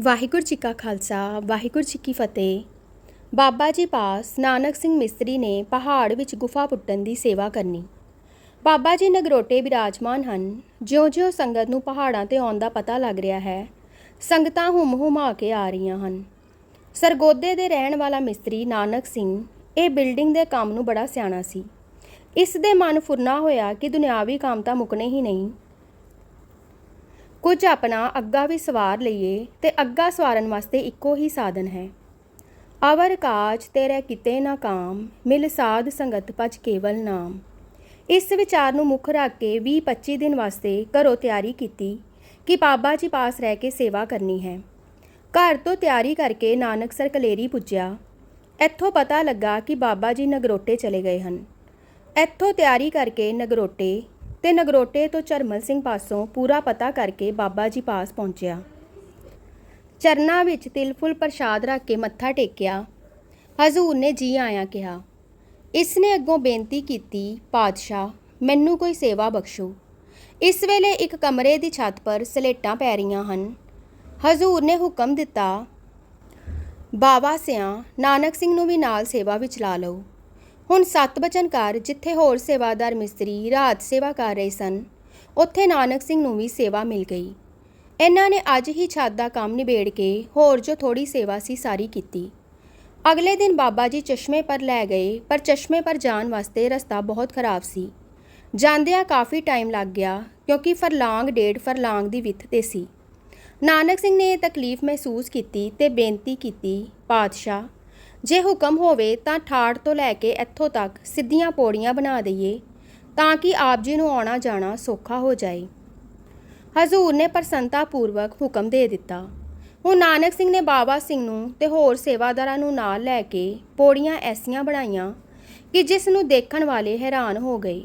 ਵਾਹਿਗੁਰੂ ਜੀ ਕਾ ਖਾਲਸਾ, ਵਾਹਿਗੁਰੂ ਜੀ ਕੀ ਫਤਿਹ। ਬਾਬਾ ਜੀ ਪਾਸ ਨਾਨਕ ਸਿੰਘ ਮਿਸਤਰੀ ਨੇ ਪਹਾੜ ਵਿੱਚ ਗੁਫਾ ਪੁੱਟਣ ਦੀ ਸੇਵਾ ਕਰਨੀ। ਬਾਬਾ ਜੀ ਨਗਰੋਟੇ ਵਿਰਾਜਮਾਨ ਹਨ। ਜਿਉਂ-ਜਿਉਂ ਸੰਗਤ ਨੂੰ ਪਹਾੜਾਂ ਤੇ ਆਉਣ ਦਾ ਪਤਾ ਲੱਗ ਰਿਹਾ ਹੈ, ਸੰਗਤਾਂ ਹੁਮ-ਹੁਮਾ ਕੇ ਆ ਰਹੀਆਂ ਹਨ। ਸਰਗੋਦੇ ਦੇ ਰਹਿਣ ਵਾਲਾ ਮਿਸਤਰੀ ਨਾਨਕ ਸਿੰਘ ਇਹ ਬਿਲਡਿੰਗ ਦੇ ਕੰਮ ਨੂੰ ਬੜਾ ਸਿਆਣਾ ਸੀ। ਇਸ ਦੇ ਮਨ ਫੁਰਨਾ ਹੋਇਆ ਕਿ ਦੁਨਿਆਵੀ ਕੰਮ ਤਾਂ ਮੁੱਕਣੇ ਹੀ ਨਹੀਂ। ਕੁਝ ਆਪਣਾ ਅੱਗਾ ਵੀ ਸਵਾਰ ਲਈਏ ਤੇ ਅੱਗਾ ਸਵਾਰਨ ਵਾਸਤੇ ਇੱਕੋ ਹੀ ਸਾਧਨ ਹੈ। ਅਵਰ ਕਾਜ ਤੇਰੇ ਕਿਤੇ ਨਾ ਕਾਮ, ਮਿਲ ਸਾਧ ਸੰਗਤ ਭਜ ਕੇਵਲ ਨਾਮ। ਇਸ ਵਿਚਾਰ ਨੂੰ ਮੁੱਖ ਰੱਖ ਕੇ 20-25 ਦਿਨ ਵਾਸਤੇ ਘਰੋਂ ਤਿਆਰੀ ਕੀਤੀ ਕਿ ਬਾਬਾ ਜੀ ਪਾਸ ਰਹਿ ਕੇ ਸੇਵਾ ਕਰਨੀ ਹੈ। ਘਰ ਤੋਂ ਤਿਆਰੀ ਕਰਕੇ ਨਾਨਕਸਰ ਕਲੇਰੀ ਪੁੱਜਿਆ। ਇੱਥੋਂ ਪਤਾ ਲੱਗਾ ਕਿ ਬਾਬਾ ਜੀ ਨਗਰੋਟੇ ਚਲੇ ਗਏ ਹਨ। ਇੱਥੋਂ ਤਿਆਰੀ ਕਰਕੇ ਨਗਰੋਟੇ ਤੇ ਨਗਰੋਟੇ ਤੋਂ ਚਰਮਲ ਸਿੰਘ ਪਾਸੋਂ ਪੂਰਾ ਪਤਾ ਕਰਕੇ ਬਾਬਾ ਜੀ ਪਾਸ ਪਹੁੰਚਿਆ। ਚਰਨਾਂ ਵਿੱਚ ਤਿਲ ਫੁੱਲ ਪ੍ਰਸ਼ਾਦ ਰੱਖ ਕੇ ਮੱਥਾ ਟੇਕਿਆ। ਹਜ਼ੂਰ ਨੇ ਜੀ ਆਇਆਂ ਕਿਹਾ ਇਸ ਨੇ ਅੱਗੋਂ ਬੇਨਤੀ ਕੀਤੀ, ਪਾਤਸ਼ਾਹ, ਮੈਨੂੰ ਕੋਈ ਸੇਵਾ ਬਖਸ਼ੋ। ਇਸ ਵੇਲੇ ਇੱਕ ਕਮਰੇ ਦੀ ਛੱਤ ਪਰ ਸਲੇਟਾਂ ਪੈ ਰਹੀਆਂ ਹਨ। ਹਜ਼ੂਰ ਨੇ ਹੁਕਮ ਦਿੱਤਾ ਬਾਬਾ ਸਿਆਂ, ਨਾਨਕ ਸਿੰਘ ਨੂੰ ਵੀ ਨਾਲ ਸੇਵਾ ਵਿੱਚ ਲਾ ਲਓ। ਹੁਣ ਸੱਤ ਬਚਨ ਘਰ ਜਿੱਥੇ ਹੋਰ ਸੇਵਾਦਾਰ ਮਿਸਤਰੀ ਰਾਤ ਸੇਵਾ ਕਰ ਰਹੇ ਸਨ, ਉੱਥੇ ਨਾਨਕ ਸਿੰਘ ਨੂੰ ਵੀ ਸੇਵਾ ਮਿਲ ਗਈ। ਇਹਨਾਂ ਨੇ ਅੱਜ ਹੀ ਛੱਤ ਦਾ ਕੰਮ ਨਿਬੇੜ ਕੇ ਹੋਰ ਜੋ ਥੋੜੀ ਸੇਵਾ ਸੀ ਸਾਰੀ ਕੀਤੀ। ਅਗਲੇ ਦਿਨ ਬਾਬਾ ਜੀ ਚਸ਼ਮੇ ਪਰ ਲੈ ਗਏ, ਪਰ ਚਸ਼ਮੇ ਪਰ ਜਾਣ ਵਾਸਤੇ ਰਸਤਾ ਬਹੁਤ ਖਰਾਬ ਸੀ। ਜਾਂਦਿਆਂ ਕਾਫੀ ਟਾਈਮ ਲੱਗ ਗਿਆ, ਕਿਉਂਕਿ ਫਰਲਾਂਗ ਡੇਢ ਫਰਲਾਂਗ ਦੀ ਵਿੱਥ ਤੇ ਸੀ। ਨਾਨਕ ਸਿੰਘ ਨੇ ਇਹ ਤਕਲੀਫ ਮਹਿਸੂਸ ਕੀਤੀ ਤੇ ਬੇਨਤੀ ਕੀਤੀ, ਪਾਤਸ਼ਾਹ ਜੇ ਹੁਕਮ ਹੋਵੇ ਤਾਂ ਠਾੜ ਤੋਂ ਲੈ ਕੇ ਇੱਥੋਂ ਤੱਕ ਸਿੱਧੀਆਂ ਪੌੜੀਆਂ ਬਣਾ ਦਈਏ, ਤਾਂ ਕਿ ਆਪ ਜੀ ਨੂੰ ਆਉਣਾ ਜਾਣਾ ਸੌਖਾ ਹੋ ਜਾਏ। ਹਜ਼ੂਰ ਨੇ ਪ੍ਰਸੰਨਤਾ ਪੂਰਵਕ ਹੁਕਮ ਦੇ ਦਿੱਤਾ। ਹੁਣ ਨਾਨਕ ਸਿੰਘ ਨੇ ਬਾਬਾ ਸਿੰਘ ਨੂੰ ਤੇ ਹੋਰ ਸੇਵਾਦਾਰਾਂ ਨੂੰ ਨਾਲ ਲੈ ਕੇ ਪੌੜੀਆਂ ਐਸੀਆਂ ਬਣਾਈਆਂ ਕਿ ਜਿਸ ਨੂੰ ਦੇਖਣ ਵਾਲੇ ਹੈਰਾਨ ਹੋ ਗਏ,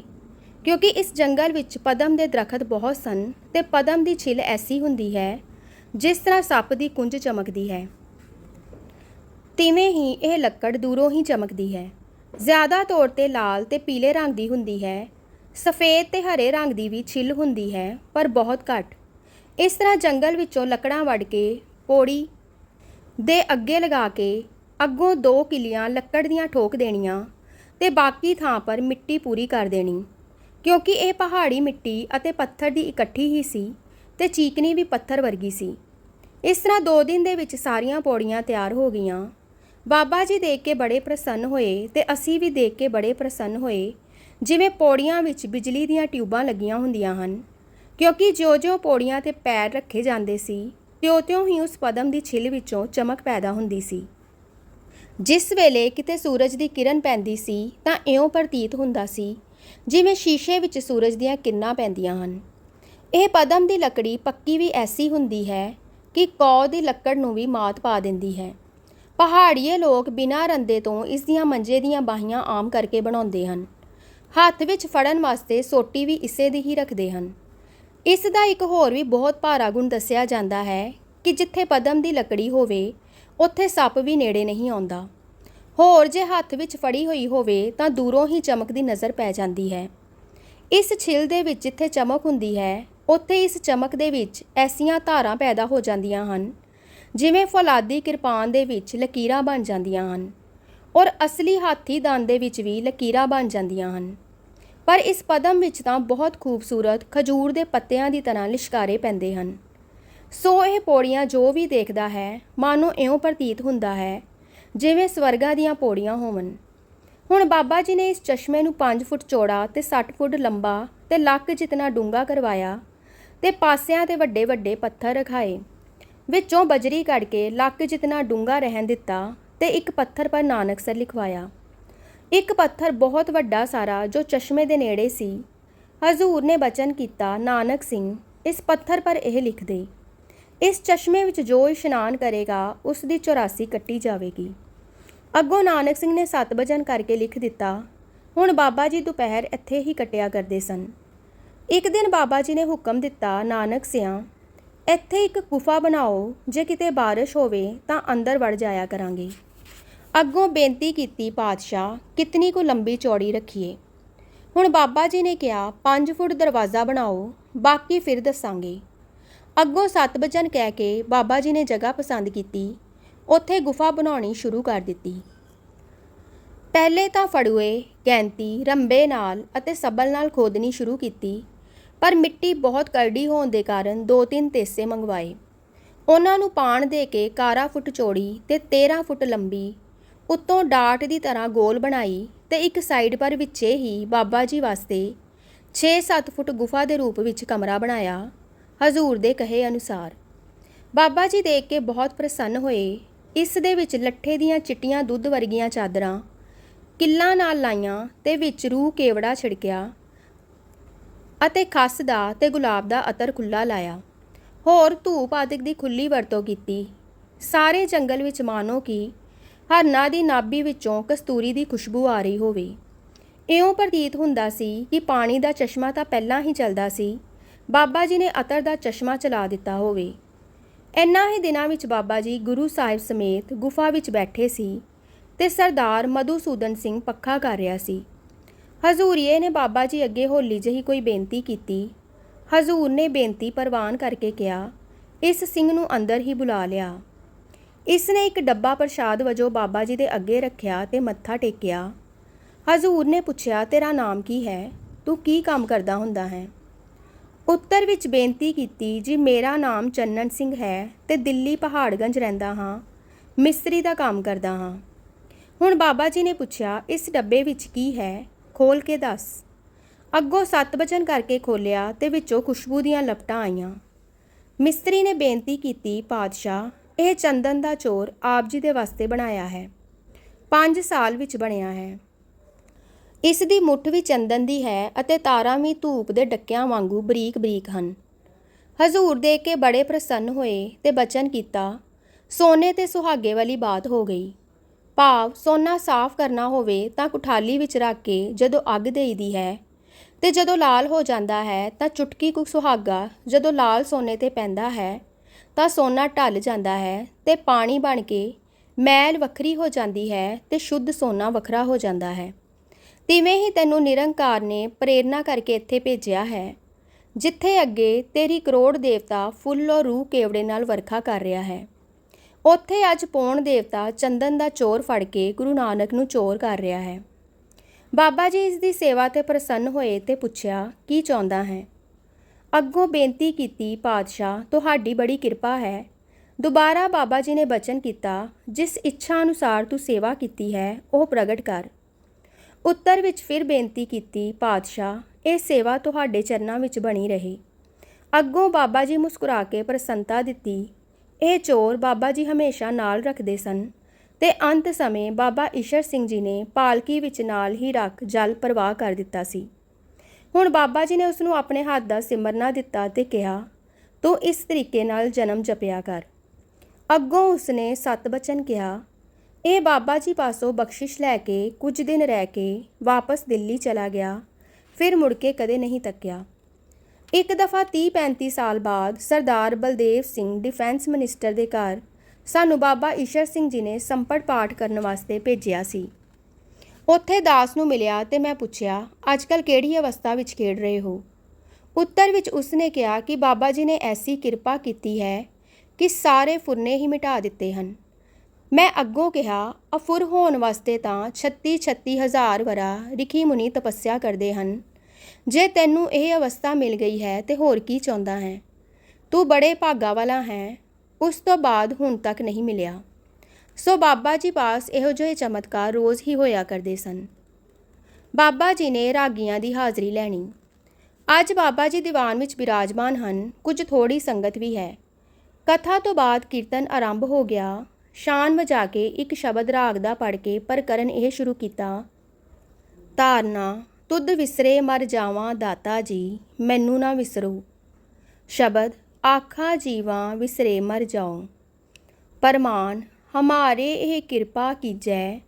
ਕਿਉਂਕਿ ਇਸ ਜੰਗਲ ਵਿੱਚ ਪਦਮ ਦੇ ਦਰਖਤ ਬਹੁਤ ਸਨ ਤੇ ਪਦਮ ਦੀ ਛਿਲ ਐਸੀ ਹੁੰਦੀ ਹੈ ਜਿਸ ਤਰ੍ਹਾਂ ਸੱਪ ਦੀ ਕੁੰਝ ਚਮਕਦੀ ਹੈ। ਤਿਵੇਂ ਹੀ ਇਹ ਲੱਕੜ ਦੂਰੋਂ ਹੀ ਚਮਕਦੀ ਹੈ। ਜ਼ਿਆਦਾ ਤੌਰ ਤੇ ਲਾਲ ਤੇ ਪੀਲੇ ਰੰਗ ਦੀ ਹੁੰਦੀ ਹੈ। ਸਫੇਦ ਤੇ ਹਰੇ ਰੰਗ ਦੀ ਵੀ ਛਿੱਲ ਹੁੰਦੀ ਹੈ, ਪਰ ਬਹੁਤ ਘੱਟ। ਇਸ ਤਰ੍ਹਾਂ ਜੰਗਲ ਵਿੱਚੋਂ ਲੱਕੜਾਂ ਵੱਢ ਕੇ ਪੌੜੀ ਦੇ ਅੱਗੇ ਲਗਾ ਕੇ ਅੱਗੋਂ ਦੋ ਕਿੱਲੀਆਂ ਲੱਕੜ ਦੀਆਂ ਠੋਕ ਦੇਣੀਆਂ ਤੇ ਬਾਕੀ ਥਾਂ ਪਰ ਮਿੱਟੀ ਪੂਰੀ ਕਰ ਦੇਣੀ। ਕਿਉਂਕਿ ਇਹ ਪਹਾੜੀ ਮਿੱਟੀ ਅਤੇ ਪੱਥਰ ਦੀ ਇਕੱਠੀ ਹੀ ਸੀ ਤੇ ਚੀਕਨੀ ਵੀ ਪੱਥਰ ਵਰਗੀ ਸੀ। ਇਸ ਤਰ੍ਹਾਂ ਦੋ ਦਿਨ ਦੇ ਵਿੱਚ ਸਾਰੀਆਂ ਪੌੜੀਆਂ ਤਿਆਰ ਹੋ ਗਈਆਂ ਬਾਬਾ ਜੀ ਦੇਖ ਕੇ ਬੜੇ ਪ੍ਰਸੰਨ ਹੋਏ ਤੇ ਅਸੀਂ ਵੀ ਦੇਖ ਕੇ ਬੜੇ ਪ੍ਰਸੰਨ ਹੋਏ। ਜਿਵੇਂ ਪੌੜੀਆਂ ਵਿੱਚ ਬਿਜਲੀ ਦੀਆਂ ਟਿਊਬਾਂ ਲੱਗੀਆਂ ਹੁੰਦੀਆਂ ਹਨ, ਕਿਉਂਕਿ ਜਿਉਂ-ਜਿਉਂ ਪੌੜੀਆਂ ਤੇ ਪੈਰ ਰੱਖੇ ਜਾਂਦੇ ਸੀ, ਤਿਉਂ-ਤਿਉਂ ਹੀ ਉਸ ਪਦਮ ਦੀ ਛਿੱਲ ਵਿੱਚੋਂ ਚਮਕ ਪੈਦਾ ਹੁੰਦੀ ਸੀ। ਜਿਸ ਵੇਲੇ ਕਿਤੇ ਸੂਰਜ ਦੀ ਕਿਰਨ ਪੈਂਦੀ ਸੀ, ਤਾਂ ਇਉਂ ਪ੍ਰਤੀਤ ਹੁੰਦਾ ਸੀ, ਜਿਵੇਂ ਸ਼ੀਸ਼ੇ ਵਿੱਚ ਸੂਰਜ ਦੀਆਂ ਕਿਰਨਾਂ ਪੈਂਦੀਆਂ ਹਨ। ਇਹ ਪਦਮ ਦੀ ਲੱਕੜੀ ਪੱਕੀ ਵੀ ਐਸੀ ਹੁੰਦੀ ਹੈ ਕਿ ਕੌ ਦੀ ਲੱਕੜ ਨੂੰ ਵੀ ਮਾਤ ਪਾ ਦਿੰਦੀ ਹੈ। ਪਹਾੜੀਏ ਲੋਕ ਬਿਨਾਂ ਰੰਦੇ ਤੋਂ ਇਸ ਦੀਆਂ ਮੰਜੇ ਦੀਆਂ ਬਾਹੀਆਂ ਆਮ ਕਰਕੇ ਬਣਾਉਂਦੇ ਹਨ। ਹੱਥ ਵਿੱਚ ਫੜਨ ਵਾਸਤੇ ਸੋਟੀ ਵੀ ਇਸੇ ਦੀ ਹੀ ਰੱਖਦੇ ਹਨ। ਇਸ ਦਾ ਇੱਕ ਹੋਰ ਵੀ ਬਹੁਤ ਭਾਰਾ ਗੁਣ ਦੱਸਿਆ ਜਾਂਦਾ ਹੈ ਕਿ ਜਿੱਥੇ ਪਦਮ ਦੀ ਲੱਕੜੀ ਹੋਵੇ, ਉੱਥੇ ਸੱਪ ਵੀ ਨੇੜੇ ਨਹੀਂ ਆਉਂਦਾ। ਹੋਰ ਜੇ ਹੱਥ ਵਿੱਚ ਫੜੀ ਹੋਈ ਹੋਵੇ, ਤਾਂ ਦੂਰੋਂ ਹੀ ਚਮਕਦੀ ਨਜ਼ਰ ਪੈ ਜਾਂਦੀ ਹੈ। ਇਸ ਛਿਲ ਦੇ ਵਿੱਚ ਜਿੱਥੇ ਚਮਕ ਹੁੰਦੀ ਹੈ, ਉੱਥੇ ਇਸ ਚਮਕ ਦੇ ਵਿੱਚ ਐਸੀਆਂ ਧਾਰਾਂ ਪੈਦਾ ਹੋ ਜਾਂਦੀਆਂ ਹਨ ਜਿਵੇਂ ਫੌਲਾਦੀ ਕਿਰਪਾਨ ਦੇ ਵਿੱਚ ਲਕੀਰਾਂ ਬਣ ਜਾਂਦੀਆਂ ਹਨ, ਔਰ ਅਸਲੀ ਹਾਥੀ ਦੰਦ ਦੇ ਵਿੱਚ ਵੀ ਲਕੀਰਾਂ ਬਣ ਜਾਂਦੀਆਂ ਹਨ। ਪਰ ਇਸ ਪਦਮ ਵਿੱਚ ਤਾਂ ਬਹੁਤ ਖੂਬਸੂਰਤ ਖਜੂਰ ਦੇ ਪੱਤਿਆਂ ਦੀ ਤਰ੍ਹਾਂ ਲਿਸ਼ਕਾਰੇ ਪੈਂਦੇ ਹਨ। ਸੋ ਇਹ ਪੌੜੀਆਂ ਜੋ ਵੀ ਦੇਖਦਾ ਹੈ, ਮਾਨੋ ਇਉਂ ਪ੍ਰਤੀਤ ਹੁੰਦਾ ਹੈ, ਜਿਵੇਂ ਸਵਰਗਾ ਦੀਆਂ ਪੌੜੀਆਂ ਹੋਵਨ। ਹੁਣ ਬਾਬਾ ਜੀ ਨੇ ਇਸ ਚਸ਼ਮੇ ਨੂੰ 5 ਫੁੱਟ ਚੌੜਾ ਤੇ 60 ਫੁੱਟ ਲੰਬਾ ਤੇ ਲੱਕ ਜਿਤਨਾ ਡੂੰਘਾ ਕਰਵਾਇਆ ਤੇ ਪਾਸਿਆਂ ਤੇ ਵੱਡੇ ਵੱਡੇ ਪੱਥਰ ਰਖਾਏ। ਵਿੱਚੋਂ ਬਜਰੀ ਕੱਢ ਕੇ ਲੱਕ ਜਿਤਨਾ ਡੂੰਘਾ ਰਹਿਣ ਦਿੱਤਾ ਤੇ ਇੱਕ ਪੱਥਰ ਪਰ ਨਾਨਕਸਰ ਲਿਖਵਾਇਆ। ਇੱਕ ਪੱਥਰ ਬਹੁਤ ਵੱਡਾ ਸਾਰਾ ਜੋ ਚਸ਼ਮੇ ਦੇ ਨੇੜੇ ਸੀ। ਹਜ਼ੂਰ ਨੇ ਬਚਨ ਕੀਤਾ, ਨਾਨਕ ਸਿੰਘ, ਇਸ ਪੱਥਰ ਪਰ ਇਹ ਲਿਖ ਦੇ। ਇਸ ਚਸ਼ਮੇ ਵਿੱਚ ਜੋ ਇਸ਼ਨਾਨ ਕਰੇਗਾ, ਉਸ ਦੀ 84 ਕੱਟੀ ਜਾਵੇਗੀ। ਅੱਗੋਂ ਨਾਨਕ ਸਿੰਘ ਨੇ ਸੱਤ ਬਚਨ ਕਰਕੇ ਲਿਖ ਦਿੱਤਾ, ਹੁਣ ਬਾਬਾ ਜੀ ਦੁਪਹਿਰ ਇੱਥੇ ਹੀ ਕਟਿਆ ਕਰਦੇ ਸਨ। ਇੱਕ ਦਿਨ ਬਾਬਾ ਜੀ ਨੇ ਹੁਕਮ ਦਿੱਤਾ, ਨਾਨਕ ਸਿਆਂ ਇੱਥੇ ਇੱਕ ਗੁਫਾ ਬਣਾਓ, ਜੇ ਕਿਤੇ ਬਾਰਿਸ਼ ਹੋਵੇ ਤਾਂ ਅੰਦਰ ਵੜ ਜਾਇਆ ਕਰਾਂਗੇ। ਅੱਗੋਂ ਬੇਨਤੀ ਕੀਤੀ ਪਾਤਸ਼ਾਹ, ਕਿਤਨੀ ਕੁ ਲੰਬੀ ਚੌੜੀ ਰੱਖੀਏ। ਹੁਣ ਬਾਬਾ ਜੀ ਨੇ ਕਿਹਾ 5 ਫੁੱਟ ਦਰਵਾਜ਼ਾ ਬਣਾਓ, ਬਾਕੀ ਫਿਰ ਦੱਸਾਂਗੇ। ਅੱਗੋਂ ਸੱਤ ਬਚਨ ਕਹਿ ਕੇ ਬਾਬਾ ਜੀ ਨੇ ਜਗ੍ਹਾ ਪਸੰਦ ਕੀਤੀ, ਉੱਥੇ ਗੁਫਾ ਬਣਾਉਣੀ ਸ਼ੁਰੂ ਕਰ ਦਿੱਤੀ। ਪਹਿਲੇ ਤਾਂ ਫੜੂਏ, ਗੈਂਤੀ, ਰੰਬੇ ਨਾਲ ਅਤੇ ਸਬਲ ਨਾਲ ਖੋਦਣੀ ਸ਼ੁਰੂ ਕੀਤੀ ਪਰ ਮਿੱਟੀ ਬਹੁਤ ਕਰੜੀ ਹੋਣ ਦੇ ਕਾਰਨ ਦੋ ਤਿੰਨ ਤੇਸੇ ਮੰਗਵਾਏ। ਉਹਨਾਂ ਨੂੰ ਪਾਣ ਦੇ ਕੇ 11 ਫੁੱਟ ਚੌੜੀ ਤੇ 13 ਫੁੱਟ ਲੰਬੀ, ਉੱਤੋਂ ਡਾਟ ਦੀ ਤਰ੍ਹਾਂ ਗੋਲ ਬਣਾਈ ਤੇ ਇੱਕ ਸਾਈਡ ਪਰ ਵਿੱਚੇ ਹੀ ਬਾਬਾ ਜੀ ਵਾਸਤੇ 6-7 ਫੁੱਟ ਗੁਫਾ ਦੇ ਰੂਪ ਵਿੱਚ ਕਮਰਾ ਬਣਾਇਆ, ਹਜ਼ੂਰ ਦੇ ਕਹੇ ਅਨੁਸਾਰ। ਬਾਬਾ ਜੀ ਦੇਖ ਕੇ ਬਹੁਤ ਪ੍ਰਸੰਨ ਹੋਏ। ਇਸ ਦੇ ਵਿੱਚ ਲੱਠੇ ਦੀਆਂ ਚਿੱਟੀਆਂ ਦੁੱਧ ਵਰਗੀਆਂ ਚਾਦਰਾਂ, ਕਿੱਲਾਂ ਨਾਲ ਲਾਈਆਂ ਤੇ ਵਿੱਚ ਰੂਹ ਕੇਵੜਾ ਛਿੜਕਿਆ ਅਤੇ ਖਸ ਦਾ ਤੇ ਗੁਲਾਬ ਦਾ ਅਤਰ ਖੁੱਲਾ ਲਾਇਆ। ਹੋਰ ਧੂਪ ਆਦਿਕ ਦੀ ਖੁੱਲੀ ਵਰਤੋਂ ਕੀਤੀ। ਸਾਰੇ ਜੰਗਲ ਵਿੱਚ ਮਾਨੋ ਕਿ ਹਰਨਾ ਦੀ ਨਾਭੀ ਵਿੱਚੋਂ ਕਸਤੂਰੀ ਦੀ ਖੁਸ਼ਬੂ ਆ ਰਹੀ ਹੋਵੇ। ਇਉਂ ਪ੍ਰਤੀਤ ਹੁੰਦਾ ਸੀ ਕਿ ਪਾਣੀ ਦਾ ਚਸ਼ਮਾ ਤਾਂ ਪਹਿਲਾਂ ਹੀ ਚੱਲਦਾ ਸੀ। ਬਾਬਾ ਜੀ ਨੇ ਅਤਰ ਦਾ ਚਸ਼ਮਾ ਚਲਾ ਦਿੱਤਾ ਹੋਵੇ। ਇੰਨਾ ਹੀ ਦਿਨਾਂ ਵਿੱਚ ਬਾਬਾ ਜੀ ਗੁਰੂ ਸਾਹਿਬ ਸਮੇਤ ਗੁਫਾ ਵਿੱਚ ਬੈਠੇ ਸੀ ਤੇ ਸਰਦਾਰ ਮਧੂਸੂਦਨ ਸਿੰਘ ਪੱਖਾ ਕਰ ਰਿਹਾ ਸੀ। ਹਜ਼ੂਰੀਏ ਨੇ ਬਾਬਾ ਜੀ ਅੱਗੇ ਹੋਲੀ ਜਿਹੀ ਕੋਈ ਬੇਨਤੀ ਕੀਤੀ। ਹਜ਼ੂਰ ਨੇ ਬੇਨਤੀ ਪ੍ਰਵਾਨ ਕਰਕੇ ਕਿਹਾ, ਇਸ ਸਿੰਘ ਨੂੰ ਅੰਦਰ ਹੀ ਬੁਲਾ ਲਿਆ। ਇਸ ਨੇ ਇੱਕ ਡੱਬਾ ਪ੍ਰਸ਼ਾਦ ਵਜੋਂ ਬਾਬਾ ਜੀ ਦੇ ਅੱਗੇ ਰੱਖਿਆ ਤੇ ਮੱਥਾ ਟੇਕਿਆ। ਹਜ਼ੂਰ ਨੇ ਪੁੱਛਿਆ, ਤੇਰਾ ਨਾਮ ਕੀ ਹੈ? ਤੂੰ ਕੀ ਕੰਮ ਕਰਦਾ ਹੁੰਦਾ ਹੈ? ਉੱਤਰ ਵਿੱਚ ਬੇਨਤੀ ਕੀਤੀ, ਜੀ, ਮੇਰਾ ਨਾਮ ਚੰਨਨ ਸਿੰਘ ਹੈ ਤੇ ਦਿੱਲੀ ਪਹਾੜਗੰਜ ਰਹਿੰਦਾ ਹਾਂ। ਮਿਸਤਰੀ ਦਾ ਕੰਮ ਕਰਦਾ ਹਾਂ। ਹੁਣ ਬਾਬਾ ਜੀ ਨੇ ਪੁੱਛਿਆ, ਇਸ ਡੱਬੇ ਵਿੱਚ ਕੀ ਹੈ? ਖੋਲ ਕੇ ਦੱਸ। ਅੱਗੋਂ ਸੱਤ ਬਚਨ ਕਰਕੇ ਖੋਲਿਆ ਤੇ ਵਿੱਚੋਂ ਖੁਸ਼ਬੂ ਦੀਆਂ ਲਪਟਾਂ ਆਈਆਂ। ਮਿਸਤਰੀ ਨੇ ਬੇਨਤੀ ਕੀਤੀ, ਪਾਤਸ਼ਾਹ, ਇਹ ਚੰਦਨ ਦਾ ਚੋਰ ਆਪ ਜੀ ਦੇ ਵਾਸਤੇ ਬਣਾਇਆ ਹੈ। 5 ਸਾਲ ਵਿੱਚ ਬਣਿਆ ਹੈ। ਇਸ ਦੀ ਮੁੱਠ ਵੀ ਚੰਦਨ ਦੀ ਹੈ ਅਤੇ ਤਾਰਾਂ ਵੀ ਧੂਪ ਦੇ ਡੱਕਿਆਂ ਵਾਂਗੂ ਬਰੀਕ-ਬਰੀਕ ਹਨ। ਹਜ਼ੂਰ ਦੇਖ ਕੇ ਬੜੇ ਪ੍ਰਸੰਨ ਹੋਏ ਤੇ ਬਚਨ ਕੀਤਾ, ਸੋਨੇ ਤੇ ਸੁਹਾਗੇ ਵਾਲੀ ਬਾਤ ਹੋ ਗਈ। ਭਾਵ ਸੋਨਾ ਸਾਫ਼ ਕਰਨਾ ਹੋਵੇ ਤਾਂ ਕੁਠਾਲੀ ਵਿੱਚ ਰੱਖ ਕੇ ਜਦੋਂ ਅੱਗ ਦੇਈਦੀ ਹੈ ਤੇ ਜਦੋਂ ਲਾਲ ਹੋ ਜਾਂਦਾ ਹੈ ਤਾਂ ਚੁਟਕੀ ਕੁ ਸੁਹਾਗਾ ਜਦੋਂ ਲਾਲ ਸੋਨੇ ਤੇ ਪੈਂਦਾ ਹੈ ਤਾਂ ਸੋਨਾ ਢਲ ਜਾਂਦਾ ਹੈ ਤੇ ਪਾਣੀ ਬਣ ਕੇ ਮੈਲ ਵੱਖਰੀ ਹੋ ਜਾਂਦੀ ਹੈ ਤੇ ਸ਼ੁੱਧ ਸੋਨਾ ਵੱਖਰਾ ਹੋ ਜਾਂਦਾ ਹੈ। ਤਿਵੇਂ ਹੀ ਤੈਨੂੰ ਨਿਰੰਕਾਰ ਨੇ ਪ੍ਰੇਰਣਾ ਕਰਕੇ ਇੱਥੇ ਭੇਜਿਆ ਹੈ, ਜਿੱਥੇ ਅੱਗੇ ਤੇਰੀ ਕਰੋੜ ਦੇਵਤਾ ਫੁੱਲ ਔਰ ਰੂਹ ਕੇਵੜੇ ਨਾਲ ਵਰਖਾ ਕਰ ਰਿਹਾ ਹੈ। ਉੱਥੇ ਅੱਜ ਪੌਣ ਦੇਵਤਾ ਚੰਦਨ ਦਾ ਚੋਰ ਫੜ ਕੇ ਗੁਰੂ ਨਾਨਕ ਨੂੰ ਚੋਰ ਕਰ ਰਿਹਾ ਹੈ। ਬਾਬਾ ਜੀ ਇਸ ਦੀ ਸੇਵਾ ਤੇ ਪ੍ਰਸੰਨ ਹੋਏ ਤੇ ਪੁੱਛਿਆ, ਕੀ ਚਾਹੁੰਦਾ ਹੈ? ਅੱਗੋਂ ਬੇਨਤੀ ਕੀਤੀ, ਪਾਤਸ਼ਾਹ, ਤੁਹਾਡੀ ਬੜੀ ਕਿਰਪਾ ਹੈ। ਦੁਬਾਰਾ ਬਾਬਾ ਜੀ ਨੇ ਬਚਨ ਕੀਤਾ, ਜਿਸ ਇੱਛਾ ਅਨੁਸਾਰ ਤੂੰ ਸੇਵਾ ਕੀਤੀ ਹੈ, ਉਹ ਪ੍ਰਗਟ ਕਰ। ਉੱਤਰ ਵਿੱਚ ਫਿਰ ਬੇਨਤੀ ਕੀਤੀ, ਪਾਤਸ਼ਾਹ, ਇਹ ਸੇਵਾ ਤੁਹਾਡੇ ਚਰਨਾਂ ਵਿੱਚ ਬਣੀ ਰਹੇ। ਅੱਗੋਂ ਬਾਬਾ ਜੀ ਮੁਸਕਰਾ ਕੇ ਪ੍ਰਸੰਨਤਾ ਦਿੱਤੀ ਇਹ ਚੋਰ ਬਾਬਾ ਜੀ ਹਮੇਸ਼ਾ ਨਾਲ ਰੱਖਦੇ ਸਨ ਤੇ ਅੰਤ ਸਮੇਂ ਬਾਬਾ ਈਸ਼ਰ ਸਿੰਘ ਜੀ ਨੇ ਪਾਲਕੀ ਵਿੱਚ ਨਾਲ ਹੀ ਰੱਖ ਜਲ ਪ੍ਰਵਾਹ ਕਰ ਦਿੱਤਾ ਸੀ। ਹੁਣ ਬਾਬਾ ਜੀ ਨੇ ਉਸ ਨੂੰ ਆਪਣੇ ਹੱਥ ਦਾ ਸਿਮਰਨਾ ਦਿੱਤਾ ਤੇ ਕਿਹਾ, ਤੂੰ ਇਸ ਤਰੀਕੇ ਨਾਲ ਜਨਮ ਜਪਿਆ ਕਰ। ਅੱਗੋਂ ਉਸਨੇ ਸਤ ਬਚਨ ਕਿਹਾ, ਇਹ ਬਾਬਾ ਜੀ ਪਾਸੋਂ ਬਖਸ਼ਿਸ਼ ਲੈ ਕੇ ਕੁਝ ਦਿਨ ਰਹਿ ਕੇ ਵਾਪਸ ਦਿੱਲੀ ਚਲਾ ਗਿਆ, ਫਿਰ ਮੁੜ ਕੇ ਕਦੇ ਨਹੀਂ ਤੱਕਿਆ। ਇੱਕ ਦਫਾ 30-35 ਸਾਲ ਬਾਅਦ ਸਰਦਾਰ ਬਲਦੇਵ ਸਿੰਘ ਡਿਫੈਂਸ ਮਿਨਿਸਟਰ ਦੇ ਘਰ ਸਾਨੂੰ ਬਾਬਾ ਈਸ਼ਰ ਸਿੰਘ ਜੀ ਨੇ ਸੰਪੜ ਪਾਠ ਕਰਨ ਵਾਸਤੇ ਭੇਜਿਆ ਸੀ। ਉੱਥੇ ਦਾਸ ਨੂੰ ਮਿਲਿਆ ਤੇ ਮੈਂ ਪੁੱਛਿਆ ਅੱਜਕੱਲ ਕਿਹੜੀ ਅਵਸਥਾ ਵਿੱਚ ਖੇਡ ਰਹੇ ਹੋ? ਉੱਤਰ ਵਿੱਚ ਉਸਨੇ ਕਿਹਾ ਕਿ ਬਾਬਾ ਜੀ ਨੇ ਐਸੀ ਕਿਰਪਾ ਕੀਤੀ ਹੈ ਕਿ ਸਾਰੇ ਫੁਰਨੇ ਹੀ ਮਿਟਾ ਦਿੱਤੇ ਹਨ। ਮੈਂ ਅੱਗੋਂ ਕਿਹਾ, ਅਫੁਰ ਹੋਣ ਵਾਸਤੇ ਤਾਂ 36 36 ਹਜ਼ਾਰ ਵਰਾ ਰਿਖੀ ਮੁਨੀ ਤਪੱਸਿਆ ਕਰਦੇ ਹਨ। ਜੇ ਤੈਨੂੰ ਇਹ ਅਵਸਥਾ ਮਿਲ ਗਈ ਹੈ ਤੇ ਹੋਰ ਕੀ ਚਾਹੁੰਦਾ ਹੈ? ਤੂੰ ਬੜੇ ਭਾਗਾ ਵਾਲਾ ਹੈ, ਉਸ ਤੋਂ ਬਾਅਦ ਹੁਣ ਤੱਕ ਨਹੀਂ ਮਿਲਿਆ। ਸੋ ਬਾਬਾ ਜੀ ਪਾਸ ਇਹੋ ਜਿਹੇ ਚਮਤਕਾਰ ਰੋਜ਼ ਹੀ ਹੋਇਆ ਕਰਦੇ ਸਨ। ਬਾਬਾ ਜੀ ਨੇ ਰਾਗੀਆਂ ਦੀ ਹਾਜ਼ਰੀ ਲੈਣੀ। ਅੱਜ ਬਾਬਾ ਜੀ ਦੀਵਾਨ ਵਿੱਚ ਬਿਰਾਜਮਾਨ ਹਨ, ਕੁਝ ਥੋੜੀ ਸੰਗਤ ਵੀ ਹੈ। ਕਥਾ ਤੋਂ ਬਾਅਦ ਕੀਰਤਨ ਆਰੰਭ ਹੋ ਗਿਆ। ਸ਼ਾਨ ਵਜਾ ਕੇ ਇੱਕ ਸ਼ਬਦ ਰਾਗ ਦਾ ਪੜ ਕੇ ਪ੍ਰਕਰਨ ਇਹ ਸ਼ੁਰੂ ਕੀਤਾ, ਧਾਰਨਾ। ਤੁਧ ਵਿਸਰੇ ਮਰ ਜਾਵਾਂ ਦਾਤਾ ਜੀ, ਮੈਨੂੰ ਨਾ ਵਿਸਰੋ। ਸ਼ਬਦ, ਆਖਾ ਜੀਵਾਂ ਵਿਸਰੇ ਮਰ ਜਾਉ। ਪਰਮਾਨ, ਹਮਾਰੇ ਇਹ ਕਿਰਪਾ ਕੀਜੈ।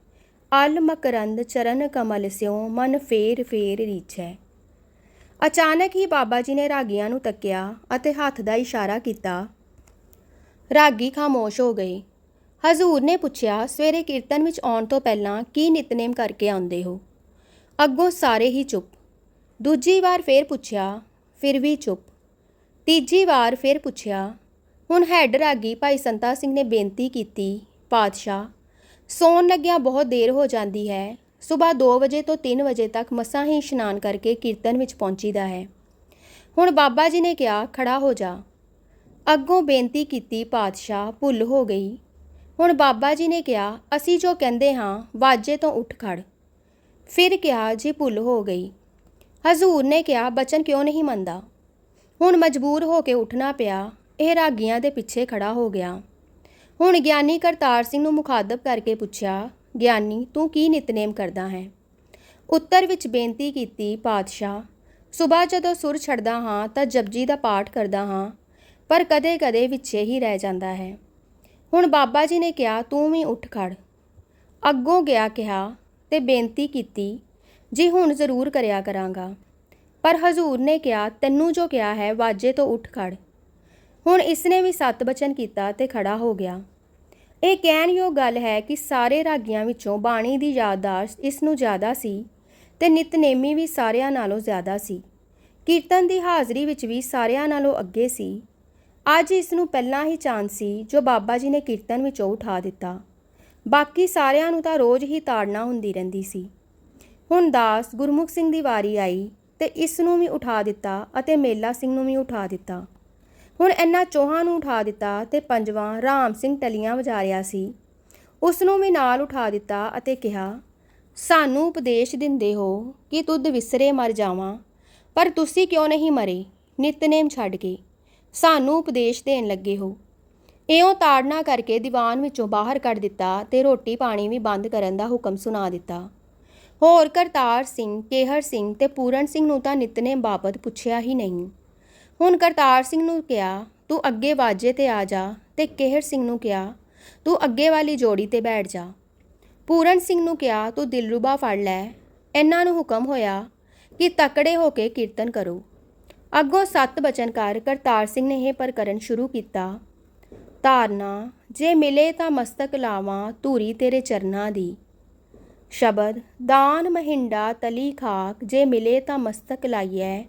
ਅਲ ਮਕਰੰਦ ਚਰਨ ਕਮਲ ਸਿਉ, ਮਨ ਫੇਰ ਫੇਰ ਰੀਛੈ ਅਚਾਨਕ ਹੀ ਬਾਬਾ ਜੀ ਨੇ ਰਾਗੀਆਂ ਨੂੰ ਤੱਕਿਆ ਅਤੇ ਹੱਥ ਦਾ ਇਸ਼ਾਰਾ ਕੀਤਾ। ਰਾਗੀ ਖਾਮੋਸ਼ ਹੋ ਗਏ। ਹਜ਼ੂਰ ਨੇ ਪੁੱਛਿਆ, ਸਵੇਰੇ ਕੀਰਤਨ ਵਿੱਚ ਆਉਣ ਤੋਂ ਪਹਿਲਾਂ ਕੀ ਨਿਤਨੇਮ ਕਰਕੇ ਆਉਂਦੇ ਹੋ? ਅੱਗੋਂ ਸਾਰੇ ਹੀ ਚੁੱਪ। ਦੂਜੀ ਵਾਰ ਫੇਰ ਪੁੱਛਿਆ, ਫਿਰ ਵੀ ਚੁੱਪ। ਤੀਜੀ ਵਾਰ ਫਿਰ ਪੁੱਛਿਆ, ਹੁਣ ਹੈਡ ਰਾਗੀ ਭਾਈ ਸੰਤਾ ਸਿੰਘ ਨੇ ਬੇਨਤੀ ਕੀਤੀ, ਪਾਤਸ਼ਾਹ, ਸੌਣ ਲੱਗਿਆ ਬਹੁਤ ਦੇਰ ਹੋ ਜਾਂਦੀ ਹੈ ਸਵੇਰ 2 ਵਜੇ ਤੋਂ 3 ਵਜੇ ਤੱਕ ਮਸਾਂ ਹੀ ਇਸ਼ਨਾਨ ਕਰਕੇ ਕੀਰਤਨ ਵਿੱਚ ਪਹੁੰਚੀਦਾ ਹੈ। ਹੁਣ ਬਾਬਾ ਜੀ ਨੇ ਕਿਹਾ, ਖੜਾ ਹੋ ਜਾ। ਅੱਗੋਂ ਬੇਨਤੀ ਕੀਤੀ, ਪਾਤਸ਼ਾਹ, ਭੁੱਲ ਹੋ ਗਈ। ਹੁਣ ਬਾਬਾ ਜੀ ਨੇ ਕਿਹਾ, ਅਸੀਂ ਜੋ ਕਹਿੰਦੇ ਹਾਂ, ਵਾਜੇ ਤੋਂ ਉੱਠ ਖੜ ਫਿਰ ਕਿਹਾ, ਜੀ ਭੁੱਲ ਹੋ ਗਈ। ਹਜ਼ੂਰ ਨੇ ਕਿਹਾ, ਬਚਨ ਕਿਉਂ ਨਹੀਂ ਮੰਨਦਾ? ਹੁਣ ਮਜਬੂਰ ਹੋ ਕੇ ਉੱਠਣਾ ਪਿਆ, ਇਹ ਰਾਗੀਆਂ ਦੇ ਪਿੱਛੇ ਖੜਾ ਹੋ ਗਿਆ। ਹੁਣ ਗਿਆਨੀ ਕਰਤਾਰ ਸਿੰਘ ਨੂੰ ਮੁਖਾਤਬ ਕਰਕੇ ਪੁੱਛਿਆ, ਗਿਆਨੀ, ਤੂੰ ਕੀ ਨਿਤਨੇਮ ਕਰਦਾ ਹੈ? ਉੱਤਰ ਵਿੱਚ ਬੇਨਤੀ ਕੀਤੀ, ਪਾਤਸ਼ਾਹ ਸਵੇਰ ਜਦੋਂ ਸੁਰ ਛੱਡਦਾ ਹਾਂ, ਤਾਂ ਜਪਜੀ ਦਾ ਪਾਠ ਕਰਦਾ ਹਾਂ, ਪਰ ਕਦੇ-ਕਦੇ ਵਿੱਚੇ ਹੀ ਰਹਿ ਜਾਂਦਾ ਹੈ। ਹੁਣ ਬਾਬਾ ਜੀ ਨੇ ਕਿਹਾ, ਤੂੰ ਵੀ ਉੱਠ ਖੜ ਅੱਗੋਂ ਗਿਆ ਕਿਹਾ ਤੇ ਬੇਨਤੀ ਕੀਤੀ, ਜੀ ਹੁਣ ਜ਼ਰੂਰ ਕਰਿਆ ਕਰਾਂਗਾ। ਪਰ ਹਜ਼ੂਰ ਨੇ ਕਿਹਾ, ਤੈਨੂੰ ਜੋ ਕਿਹਾ ਹੈ, ਵਾਜੇ ਤੋਂ ਉੱਠ ਖੜ। ਹੁਣ ਇਸਨੇ ਵੀ ਸਤ ਬਚਨ ਕੀਤਾ ਤੇ ਖੜਾ ਹੋ ਗਿਆ। ਇਹ ਕਹਿਣਯੋਗ ਗੱਲ ਹੈ ਕਿ ਸਾਰੇ ਰਾਗੀਆਂ ਵਿੱਚੋਂ ਬਾਣੀ ਦੀ ਯਾਦਦਾਸ਼ਤ ਇਸ ਨੂੰ ਜ਼ਿਆਦਾ ਸੀ ਤੇ ਨਿਤਨੇਮੀ ਵੀ ਸਾਰਿਆਂ ਨਾਲੋਂ ਜ਼ਿਆਦਾ ਸੀ। ਕੀਰਤਨ ਦੀ ਹਾਜ਼ਰੀ ਵਿੱਚ ਵੀ ਸਾਰਿਆਂ ਨਾਲੋਂ ਅੱਗੇ ਸੀ। ਅੱਜ ਇਸ ਨੂੰ ਪਹਿਲਾਂ ਹੀ ਚਾਂਦ ਸੀ, ਜੋ ਬਾਬਾ ਜੀ ਨੇ ਕੀਰਤਨ ਵਿੱਚੋਂ ਉਠਾ ਦਿੱਤਾ। ਬਾਕੀ ਸਾਰਿਆਂ ਨੂੰ ਤਾਂ ਰੋਜ਼ ਹੀ ਤਾੜਨਾ ਹੁੰਦੀ ਰਹਿੰਦੀ ਸੀ। ਹੁਣ ਦਾਸ ਗੁਰਮੁਖ ਸਿੰਘ ਦੀ ਵਾਰੀ ਆਈ ਤੇ ਇਸ ਨੂੰ ਵੀ ਉਠਾ ਦਿੱਤਾ ਅਤੇ ਮੇਲਾ ਸਿੰਘ ਨੂੰ ਵੀ ਉਠਾ ਦਿੱਤਾ। ਹੁਣ ਇਹਨਾਂ ਚੋਹਾਂ ਨੂੰ ਉਠਾ ਦਿੱਤਾ ਤੇ ਪੰਜਵਾਂ ਰਾਮ ਸਿੰਘ ਟਲੀਆਂ ਵਜਾ ਰਿਹਾ ਸੀ। ਉਸ ਨੂੰ ਵੀ ਨਾਲ ਉਠਾ ਦਿੱਤਾ ਅਤੇ ਕਿਹਾ, ਸਾਨੂੰ ਉਪਦੇਸ਼ ਦਿੰਦੇ ਹੋ ਕਿ ਤੁਧ ਵਿਸਰੇ ਮਰ ਜਾਵਾਂ, ਪਰ ਤੁਸੀਂ ਕਿਉਂ ਨਹੀਂ ਮਰੇ? ਨਿਤਨੇਮ ਛੱਡ ਕੇ। ਸਾਨੂੰ ਉਪਦੇਸ਼ ਦੇਣ ਲੱਗੇ ਹੋ। ਇਉਂ ਤਾੜਨਾ ਕਰਕੇ ਦੀਵਾਨ ਵਿੱਚੋਂ ਬਾਹਰ ਕੱਢ ਦਿੱਤਾ ਤੇ ਰੋਟੀ ਪਾਣੀ ਵੀ ਬੰਦ ਕਰਨ ਦਾ ਹੁਕਮ ਸੁਣਾ ਦਿੱਤਾ। ਹੋਰ ਕਰਤਾਰ ਸਿੰਘ, ਕੇਹਰ ਸਿੰਘ ਤੇ ਪੂਰਨ ਸਿੰਘ ਨੂੰ ਤਾਂ ਨਿਤਨੇਮ ਬਾਬਤ ਪੁੱਛਿਆ ਹੀ ਨਹੀਂ। ਹੁਣ ਕਰਤਾਰ ਸਿੰਘ ਨੂੰ ਕਿਹਾ, ਤੂੰ ਅੱਗੇ ਵਾਜੇ ਤੇ ਆ ਜਾ ਤੇ ਕੇਹਰ ਸਿੰਘ ਨੂੰ ਕਿਹਾ, ਤੂੰ ਅੱਗੇ ਵਾਲੀ ਜੋੜੀ ਤੇ ਬੈਠ ਜਾ। ਪੂਰਨ ਸਿੰਘ ਨੂੰ ਕਿਹਾ, ਤੂੰ ਦਿਲਰੂਬਾ ਫੜ ਲੈ। ਇਹਨਾਂ ਨੂੰ ਹੁਕਮ ਹੋਇਆ ਕਿ ਤਕੜੇ ਹੋ ਕੇ ਕੀਰਤਨ ਕਰੋ। ਅੱਗੋਂ ਸੱਤ ਬਚਨ ਕਰ ਕਰਤਾਰ ਸਿੰਘ ਨੇ ਇਹ ਪ੍ਰਕਰਨ ਸ਼ੁਰੂ ਕੀਤਾ ਧਾਰਨਾ, ਜੇ ਮਿਲੇ ਤਾਂ ਮਸਤਕ ਲਾਵਾਂ ਧੂਰੀ ਤੇਰੇ ਚਰਨਾਂ ਦੀ। ਸ਼ਬਦ, ਦਾਨ ਮਹਿੰਡਾ ਤਲੀ ਖਾਕ, ਜੇ ਮਿਲੇ ਤਾਂ ਮਸਤਕ ਲਾਈਐ।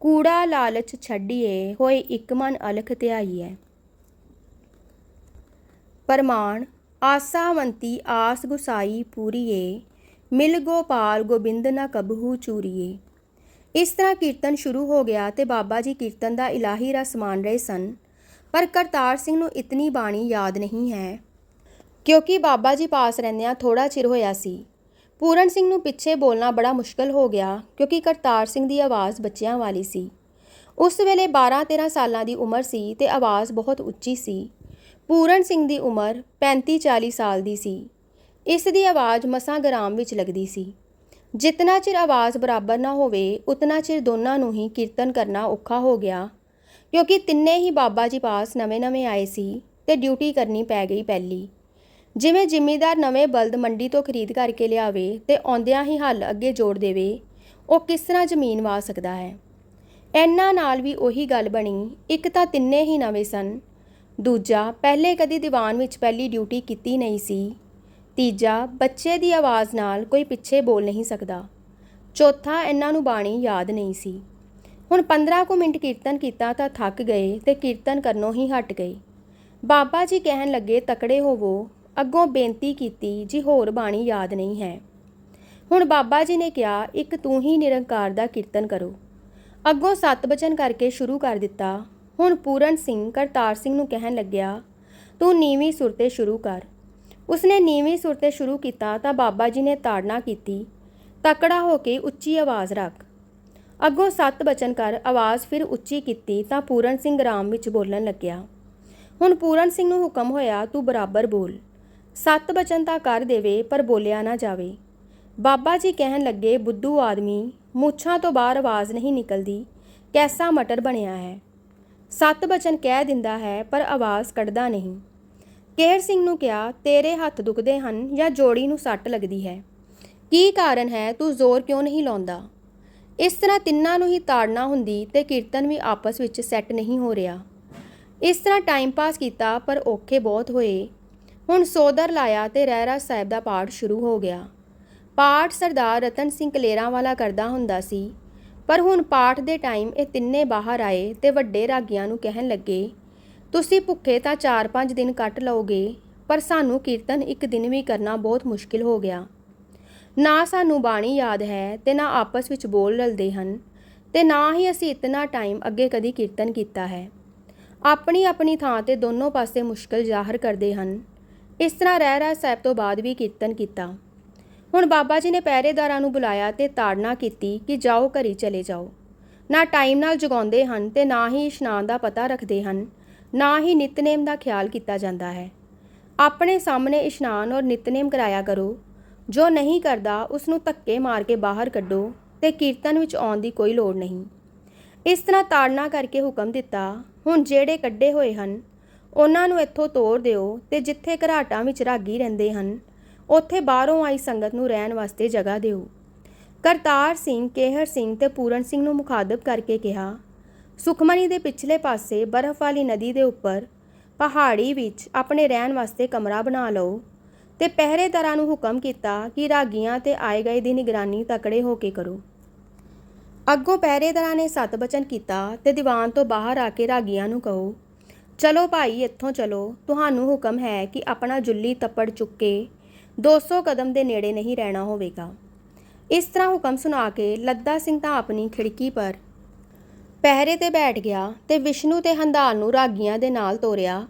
ਕੂੜਾ ਲਾਲਚ ਛੱਡੀਏ ਹੋਏ ਇੱਕ ਮਨ ਅਲਖ ਧਿਆਈਐ। ਪਰਮਾਨ ਆਸਾਵੰਤੀ ਆਸ ਗੁਸਾਈ ਪੂਰੀਏ, ਮਿਲ ਗੋਪਾਲ ਗੋਬਿੰਦ ਨਾ ਕਬਹੂ ਚੂਰੀਏ। ਇਸ ਤਰ੍ਹਾਂ ਕੀਰਤਨ ਸ਼ੁਰੂ ਹੋ ਗਿਆ ਤੇ ਬਾਬਾ ਜੀ ਕੀਰਤਨ ਦਾ ਇਲਾਹੀ ਰਸ ਮਾਣ ਰਹੇ ਸਨ। ਪਰ ਕਰਤਾਰ ਸਿੰਘ ਨੂੰ ਇਤਨੀ ਬਾਣੀ ਯਾਦ ਨਹੀਂ ਹੈ। ਕਿਉਂਕਿ ਬਾਬਾ ਜੀ ਪਾਸ ਰਹਿੰਦਿਆਂ ਥੋੜਾ ਚਿਰ ਹੋਇਆ ਸੀ। ਪੂਰਨ ਸਿੰਘ ਨੂੰ ਪਿੱਛੇ ਬੋਲਣਾ ਬੜਾ ਮੁਸ਼ਕਲ ਹੋ ਗਿਆ ਕਿਉਂਕਿ ਕਰਤਾਰ ਸਿੰਘ ਦੀ ਆਵਾਜ਼ ਬੱਚਿਆਂ ਵਾਲੀ ਸੀ। ਉਸ ਵੇਲੇ 12-13 ਸਾਲਾਂ ਦੀ ਉਮਰ ਸੀ ਤੇ ਆਵਾਜ਼ ਬਹੁਤ ਉੱਚੀ ਸੀ। ਪੂਰਨ ਸਿੰਘ ਦੀ ਉਮਰ 35-40 ਸਾਲ ਦੀ ਸੀ। ਇਸ ਦੀ ਆਵਾਜ਼ ਮਸਾਂ ਗ੍ਰਾਮ ਵਿੱਚ ਲੱਗਦੀ ਸੀ। ਜਿਤਨਾ ਚਿਰ ਆਵਾਜ਼ ਬਰਾਬਰ ਨਾ ਹੋਵੇ, ਉਤਨਾ ਚਿਰ ਦੋਨਾਂ ਨੂੰ ਹੀ ਕੀਰਤਨ ਕਰਨਾ ਔਖਾ ਹੋ ਗਿਆ ਕਿਉਂਕਿ ਤਿੰਨੇ ਹੀ ਬਾਬਾ ਜੀ ਪਾਸ ਨਵੇਂ-ਨਵੇਂ ਆਏ ਸੀ ਤੇ ਡਿਊਟੀ ਕਰਨੀ ਪੈ ਗਈ ਪਹਿਲੀ। ਜਿਵੇਂ ਜ਼ਿਮੀਦਾਰ ਨਵੇਂ ਬਲਦ ਮੰਡੀ ਤੋਂ ਖਰੀਦ ਕਰਕੇ ਲਿਆਵੇ ਤੇ ਆਉਂਦਿਆਂ ਹੀ ਹੱਲ ਅੱਗੇ ਜੋੜ ਦੇਵੇ, ਉਹ ਕਿਸ ਤਰ੍ਹਾਂ ਜ਼ਮੀਨ ਵਾ ਸਕਦਾ ਹੈ? ਐਨਾ ਨਾਲ ਵੀ ਉਹੀ ਗੱਲ ਬਣੀ, ਇੱਕ ਤਾਂ ਤਿੰਨੇ ਹੀ ਨਵੇਂ ਸਨ। ਦੂਜਾ, ਪਹਿਲੇ ਕਦੀ ਦੀਵਾਨ ਵਿੱਚ ਪਹਿਲੀ ਡਿਊਟੀ ਕੀਤੀ ਨਹੀਂ ਸੀ। ਤੀਜਾ, ਬੱਚੇ ਦੀ ਆਵਾਜ਼ ਨਾਲ ਕੋਈ ਪਿੱਛੇ ਬੋਲ ਨਹੀਂ ਸਕਦਾ। ਚੌਥਾ, ਇਹਨਾਂ ਨੂੰ ਬਾਣੀ ਯਾਦ ਨਹੀਂ ਸੀ। ਹੁਣ 15 ਕੁ ਮਿੰਟ ਕੀਰਤਨ ਕੀਤਾ ਤਾਂ ਥੱਕ ਗਏ ਤੇ ਕੀਰਤਨ ਕਰਨੋਂ ਹੀ ਹਟ ਗਏ। ਬਾਬਾ ਜੀ ਕਹਿਣ ਲੱਗੇ, ਤਕੜੇ ਹੋਵੋ, ਅੱਗੋਂ ਬੇਨਤੀ ਕੀਤੀ ਜੀ, ਹੋਰ ਬਾਣੀ ਯਾਦ ਨਹੀਂ ਹੈ। ਹੁਣ ਬਾਬਾ ਜੀ ਨੇ ਕਿਹਾ, ਇੱਕ ਤੂੰ ਹੀ ਨਿਰੰਕਾਰ ਦਾ ਕੀਰਤਨ ਕਰੋ। ਅੱਗੋਂ ਸਤ ਬਚਨ ਕਰਕੇ ਸ਼ੁਰੂ ਕਰ ਦਿੱਤਾ। ਹੁਣ ਪੂਰਨ ਸਿੰਘ ਕਰਤਾਰ ਸਿੰਘ ਨੂੰ ਕਹਿਣ ਲੱਗਿਆ, ਤੂੰ ਨੀਵੀਂ ਸੁਰ ਤੇ ਸ਼ੁਰੂ ਕਰ। ਉਸਨੇ ਨੀਵੀਂ ਸੁਰ ਤੇ ਸ਼ੁਰੂ ਕੀਤਾ ਤਾਂ ਬਾਬਾ ਜੀ ਨੇ ਤਾੜਨਾ ਕੀਤੀ, ਤਕੜਾ ਹੋ ਕੇ ਉੱਚੀ ਆਵਾਜ਼ ਰੱਖ। ਅੱਗੋਂ ਸੱਤ ਬਚਨ ਕਰ ਆਵਾਜ਼ ਫਿਰ ਉੱਚੀ ਕੀਤੀ ਤਾਂ ਪੂਰਨ ਸਿੰਘ ਰਾਮ ਵਿੱਚ ਬੋਲਣ ਲੱਗਿਆ, ਹੁਣ ਪੂਰਨ ਸਿੰਘ ਨੂੰ ਹੁਕਮ ਹੋਇਆ ਤੂੰ ਬਰਾਬਰ ਬੋਲ। ਸੱਤ ਬਚਨ ਤਾਂ ਕਰ ਦੇਵੇ ਪਰ ਬੋਲਿਆ ਨਾ ਜਾਵੇ। ਬਾਬਾ ਜੀ ਕਹਿਣ ਲੱਗੇ, ਬੁੱਧੂ ਆਦਮੀ, ਮੁੱਛਾਂ ਤੋਂ ਬਾਹਰ ਆਵਾਜ਼ ਨਹੀਂ ਨਿਕਲਦੀ, ਕੈਸਾ ਮਟਰ ਬਣਿਆ ਹੈ? ਸੱਤ ਬਚਨ ਕਹਿ ਦਿੰਦਾ ਹੈ ਪਰ ਆਵਾਜ਼ ਕੱਢਦਾ ਨਹੀਂ। ਕੇਰ ਸਿੰਘ ਨੂੰ ਕਿਹਾ, ਤੇਰੇ ਹੱਥ ਦੁਖਦੇ ਹਨ ਜਾਂ ਜੋੜੀ ਨੂੰ ਸੱਟ ਲੱਗਦੀ ਹੈ? ਕੀ ਕਾਰਨ ਹੈ? ਤੂੰ ਜ਼ੋਰ ਕਿਉਂ ਨਹੀਂ ਲਾਉਂਦਾ? ਇਸ ਤਰ੍ਹਾਂ ਤਿੰਨਾਂ ਨੂੰ ਹੀ ਤਾੜਨਾ ਹੁੰਦੀ ਤੇ ਕੀਰਤਨ ਵੀ ਆਪਸ ਵਿੱਚ ਸੈੱਟ ਨਹੀਂ ਹੋ ਰਿਹਾ। ਇਸ ਤਰ੍ਹਾਂ ਟਾਈਮ ਪਾਸ ਕੀਤਾ, ਪਰ ਔਖੇ ਬਹੁਤ ਹੋਏ। ਹੁਣ ਸੋਦਰ ਲਾਇਆ ਤੇ ਰਹਿਰਾ ਸਾਹਿਬ ਦਾ ਪਾਠ ਸ਼ੁਰੂ ਹੋ ਗਿਆ। ਪਾਠ ਸਰਦਾਰ ਰਤਨ ਸਿੰਘ ਕਲੇਰਾਂ ਵਾਲਾ ਕਰਦਾ ਹੁੰਦਾ ਸੀ। ਪਰ ਹੁਣ ਪਾਠ ਦੇ ਟਾਈਮ ਇਹ ਤਿੰਨੇ ਬਾਹਰ ਆਏ ਤੇ ਵੱਡੇ ਰਾਗੀਆਂ ਨੂੰ ਕਹਿਣ ਲੱਗੇ, ਤੁਸੀਂ ਭੁੱਖੇ ਤਾਂ 4-5 ਦਿਨ ਕੱਟ ਲਓਗੇ, ਪਰ ਸਾਨੂੰ ਕੀਰਤਨ ਇੱਕ ਦਿਨ ਵੀ ਕਰਨਾ ਬਹੁਤ ਮੁਸ਼ਕਿਲ ਹੋ ਗਿਆ। ਨਾ ਸਾਨੂੰ ਬਾਣੀ ਯਾਦ ਹੈ ਤੇ ਨਾ ਆਪਸ ਵਿੱਚ ਬੋਲ ਰਲਦੇ ਹਨ, ਤੇ ਨਾ ਹੀ ਅਸੀਂ ਇਤਨਾ ਟਾਈਮ ਅੱਗੇ ਕਦੀ ਕੀਰਤਨ ਕੀਤਾ ਹੈ। ਆਪਣੀ ਆਪਣੀ ਥਾਂ ਤੇ ਦੋਨੋਂ ਪਾਸੇ ਮੁਸ਼ਕਲ ਜ਼ਾਹਰ ਕਰਦੇ ਹਨ। ਇਸ ਤਰ੍ਹਾਂ ਰਹਿ ਰਹਿ ਸਾਹਿਬ ਤੋਂ ਬਾਅਦ ਵੀ ਕੀਰਤਨ ਕੀਤਾ। ਹੁਣ ਬਾਬਾ ਜੀ ਨੇ ਪਹਿਰੇਦਾਰਾਂ ਨੂੰ ਬੁਲਾਇਆ ਤੇ ਤਾੜਨਾ ਕੀਤੀ ਕਿ ਜਾਓ ਘਰੀ ਚਲੇ ਜਾਓ। ਨਾ ਟਾਈਮ ਨਾਲ ਜਗਾਉਂਦੇ ਹਨ ਤੇ ਨਾ ਹੀ ਇਸ਼ਨਾਨ ਦਾ ਪਤਾ ਰੱਖਦੇ ਹਨ, ਨਾ ਹੀ ਨਿਤਨੇਮ ਦਾ ਖਿਆਲ ਕੀਤਾ ਜਾਂਦਾ ਹੈ। ਆਪਣੇ ਸਾਹਮਣੇ ਇਸ਼ਨਾਨ ਔਰ ਨਿਤਨੇਮ ਕਰਾਇਆ ਕਰੋ ਜੋ ਨਹੀਂ ਕਰਦਾ ਉਸ ਨੂੰ ਧੱਕੇ ਮਾਰ ਕੇ ਬਾਹਰ ਕੱਢੋ ਤੇ ਕੀਰਤਨ ਵਿੱਚ ਆਉਣ ਦੀ ਕੋਈ ਲੋੜ ਨਹੀਂ। ਇਸ ਤਰ੍ਹਾਂ ਤਾੜਨਾ ਕਰਕੇ ਹੁਕਮ ਦਿੱਤਾ, ਹੁਣ ਜਿਹੜੇ ਕੱਢੇ ਹੋਏ ਹਨ, ਉਹਨਾਂ ਨੂੰ ਇੱਥੋਂ ਤੋੜ ਦਿਓ ਤੇ ਜਿੱਥੇ ਘਰਾਟਾਂ ਵਿੱਚ ਰਾਗੀ ਰਹਿੰਦੇ ਹਨ, ਉੱਥੇ ਬਾਹਰੋਂ ਆਈ ਸੰਗਤ ਨੂੰ ਰਹਿਣ ਵਾਸਤੇ ਜਗ੍ਹਾ ਦਿਓ। ਕਰਤਾਰ ਸਿੰਘ, ਕੇਹਰ ਸਿੰਘ ਤੇ ਪੂਰਨ ਸਿੰਘ ਨੂੰ ਮੁਖਾਦਬ ਕਰਕੇ ਕਿਹਾ, ਸੁਖਮਨੀ ਦੇ ਪਿਛਲੇ ਪਾਸੇ ਬਰਫ਼ ਵਾਲੀ ਨਦੀ ਦੇ ਉੱਪਰ ਪਹਾੜੀ ਵਿੱਚ ਆਪਣੇ ਰਹਿਣ ਵਾਸਤੇ ਕਮਰਾ ਬਣਾ ਲਓ ਤੇ ਪਹਿਰੇਦਾਰਾਂ ਨੂੰ ਹੁਕਮ ਕੀਤਾ ਕਿ ਰਾਗੀਆਂ ਤੇ ਆਏ ਗਏ ਦੀ ਨਿਗਰਾਨੀ ਤਕੜੇ ਹੋ ਕੇ ਕਰੋ। ਅੱਗੋਂ ਪਹਿਰੇਦਾਰਾਂ ਨੇ ਸਤ ਬਚਨ ਕੀਤਾ ਤੇ ਦੀਵਾਨ ਤੋਂ ਬਾਹਰ ਆ ਕੇ ਰਾਗੀਆਂ ਨੂੰ ਕਹੋ, ਚਲੋ ਭਾਈ, ਇੱਥੋਂ ਚਲੋ। ਤੁਹਾਨੂੰ ਹੁਕਮ ਹੈ ਕਿ ਆਪਣਾ ਜੁੱਲੀ ਤੱਪੜ ਚੁੱਕ ਕੇ 200 ਕਦਮ ਦੇ ਨੇੜੇ ਨਹੀਂ ਰਹਿਣਾ ਹੋਵੇਗਾ। ਇਸ ਤਰ੍ਹਾਂ ਹੁਕਮ ਸੁਣਾ ਕੇ ਲੱਦਾ ਸਿੰਘ ਤਾਂ ਆਪਣੀ ਖਿੜਕੀ ਪਰ ਪਹਿਰੇ ਤੇ ਬੈਠ ਗਿਆ ਤੇ ਵਿਸ਼ਨੂੰ ਤੇ ਹੰਦਾਲ ਨੂੰ ਰਾਗੀਆਂ ਦੇ ਨਾਲ ਤੋਰਿਆ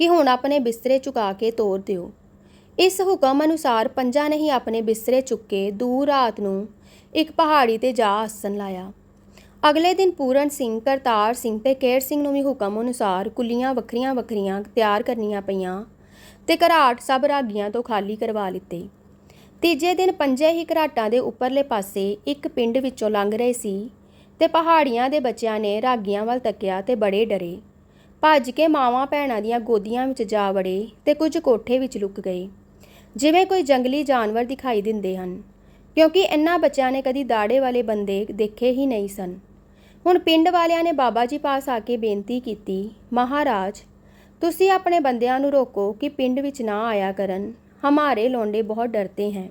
ਕਿ ਹੁਣ ਆਪਣੇ ਬਿਸਤਰੇ ਚੁਕਾ ਕੇ ਤੋਰ ਦਿਓ। ਇਸ ਹੁਕਮ ਅਨੁਸਾਰ ਪੰਜਾਂ ਨੇ ਹੀ ਆਪਣੇ ਬਿਸਤਰੇ ਚੁੱਕੇ ਦੂਰ ਰਾਤ ਨੂੰ ਇੱਕ ਪਹਾੜੀ ਤੇ ਜਾ ਆਸਣ ਲਾਇਆ। ਅਗਲੇ ਦਿਨ ਪੂਰਨ ਸਿੰਘ, ਕਰਤਾਰ ਸਿੰਘ ਤੇ ਕੇਰ ਸਿੰਘ ਨੂੰ ਵੀ ਹੁਕਮ ਅਨੁਸਾਰ ਕੁੱਲੀਆਂ ਵੱਖਰੀਆਂ ਵੱਖਰੀਆਂ ਤਿਆਰ ਕਰਨੀਆਂ ਪਈਆਂ ਤੇ ਘਰਾਟ ਸਭ ਰਾਗੀਆਂ ਤੋਂ ਖਾਲੀ ਕਰਵਾ ਲਿੱਤੇ। ਤੀਜੇ ਦਿਨ ਪੰਜੇ ਹੀ ਘਰਾਟਾਂ ਦੇ ਉੱਪਰਲੇ ਪਾਸੇ ਇੱਕ ਪਿੰਡ ਵਿੱਚੋਂ ਲੰਘ ਰਹੇ ਸੀ ਤੇ ਪਹਾੜੀਆਂ ਦੇ ਬੱਚਿਆਂ ਨੇ ਰਾਗੀਆਂ ਵੱਲ ਤੱਕਿਆ ਤੇ ਬੜੇ ਡਰੇ। ਭੱਜ ਕੇ ਮਾਵਾਂ ਭੈਣਾਂ ਦੀਆਂ ਗੋਦੀਆਂ ਵਿੱਚ ਜਾ ਵੜੇ ਤੇ ਕੁਝ ਕੋਠੇ ਵਿੱਚ ਲੁਕ ਗਏ। ਜਿਵੇਂ ਕੋਈ ਜੰਗਲੀ ਜਾਨਵਰ ਦਿਖਾਈ ਦਿੰਦੇ ਹਨ, ਕਿਉਂਕਿ ਇਨ੍ਹਾਂ ਬੱਚਿਆਂ ਨੇ ਕਦੀ ਦਾੜੇ ਵਾਲੇ ਬੰਦੇ ਦੇਖੇ ਹੀ ਨਹੀਂ ਸਨ। ਹੁਣ ਪਿੰਡ ਵਾਲਿਆਂ ਨੇ ਬਾਬਾ ਜੀ ਪਾਸ ਆ ਕੇ ਬੇਨਤੀ ਕੀਤੀ, ਮਹਾਰਾਜ, ਤੁਸੀਂ ਆਪਣੇ ਬੰਦਿਆਂ ਨੂੰ ਰੋਕੋ ਕਿ ਪਿੰਡ ਵਿੱਚ ਨਾ ਆਇਆ ਕਰਨ। ਹਮਾਰੇ ਲੋਂਡੇ ਬਹੁਤ ਡਰਤੇ हैं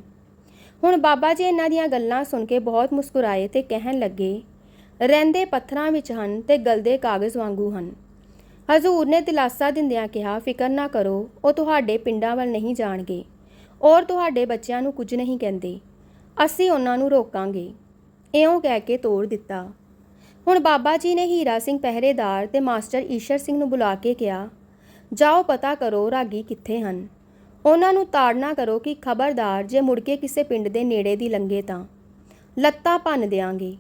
ਹੁਣ ਬਾਬਾ ਜੀ ਇਹਨਾਂ ਦੀਆਂ ਗੱਲਾਂ ਸੁਣ ਕੇ ਬਹੁਤ ਮੁਸਕਰਾਏ ਤੇ ਕਹਿਣ ਲੱਗੇ, ਰਹਿੰਦੇ ਪੱਥਰਾਂ ਵਿੱਚ ਹਨ ਤੇ ਗਲਦੇ ਕਾਗਜ਼ ਵਾਂਗੂ ਹਨ। ਹਜ਼ੂਰ ਨੇ ਦਿਲਾਸਾ ਦਿੰਦਿਆਂ ਕਿਹਾ, ਫਿਕਰ ਨਾ ਕਰੋ, ਉਹ ਤੁਹਾਡੇ ਪਿੰਡਾਂ ਵੱਲ ਨਹੀਂ ਜਾਣਗੇ। ਔਰ ਤੁਹਾਡੇ ਬੱਚਿਆਂ ਨੂੰ ਕੁਝ ਨਹੀਂ ਕਹਿੰਦੇ। ਅਸੀਂ ਉਹਨਾਂ ਨੂੰ ਰੋਕਾਂਗੇ। ਇਉਂ ਕਹਿ ਕੇ ਤੋੜ ਦਿੱਤਾ। ਹੁਣ ਬਾਬਾ ਜੀ ਨੇ ਹੀਰਾ ਸਿੰਘ ਪਹਿਰੇਦਾਰ ਤੇ ਮਾਸਟਰ ਈਸ਼ਰ ਸਿੰਘ ਨੂੰ ਬੁਲਾ ਕੇ ਕਿਹਾ, ਜਾਓ ਪਤਾ ਕਰੋ ਰਾਗੀ ਕਿੱਥੇ ਹਨ। ਉਹਨਾਂ ਨੂੰ ਤਾੜਨਾ ਕਰੋ ਕਿ ਖਬਰਦਾਰ ਜੇ ਮੁੜ ਕੇ ਕਿਸੇ ਪਿੰਡ ਦੇ ਨੇੜੇ ਦੀ ਲੰਗੇ ਤਾਂ। ਲੱਤਾਂ ਭੰਨ ਦਿਆਂਗੇ,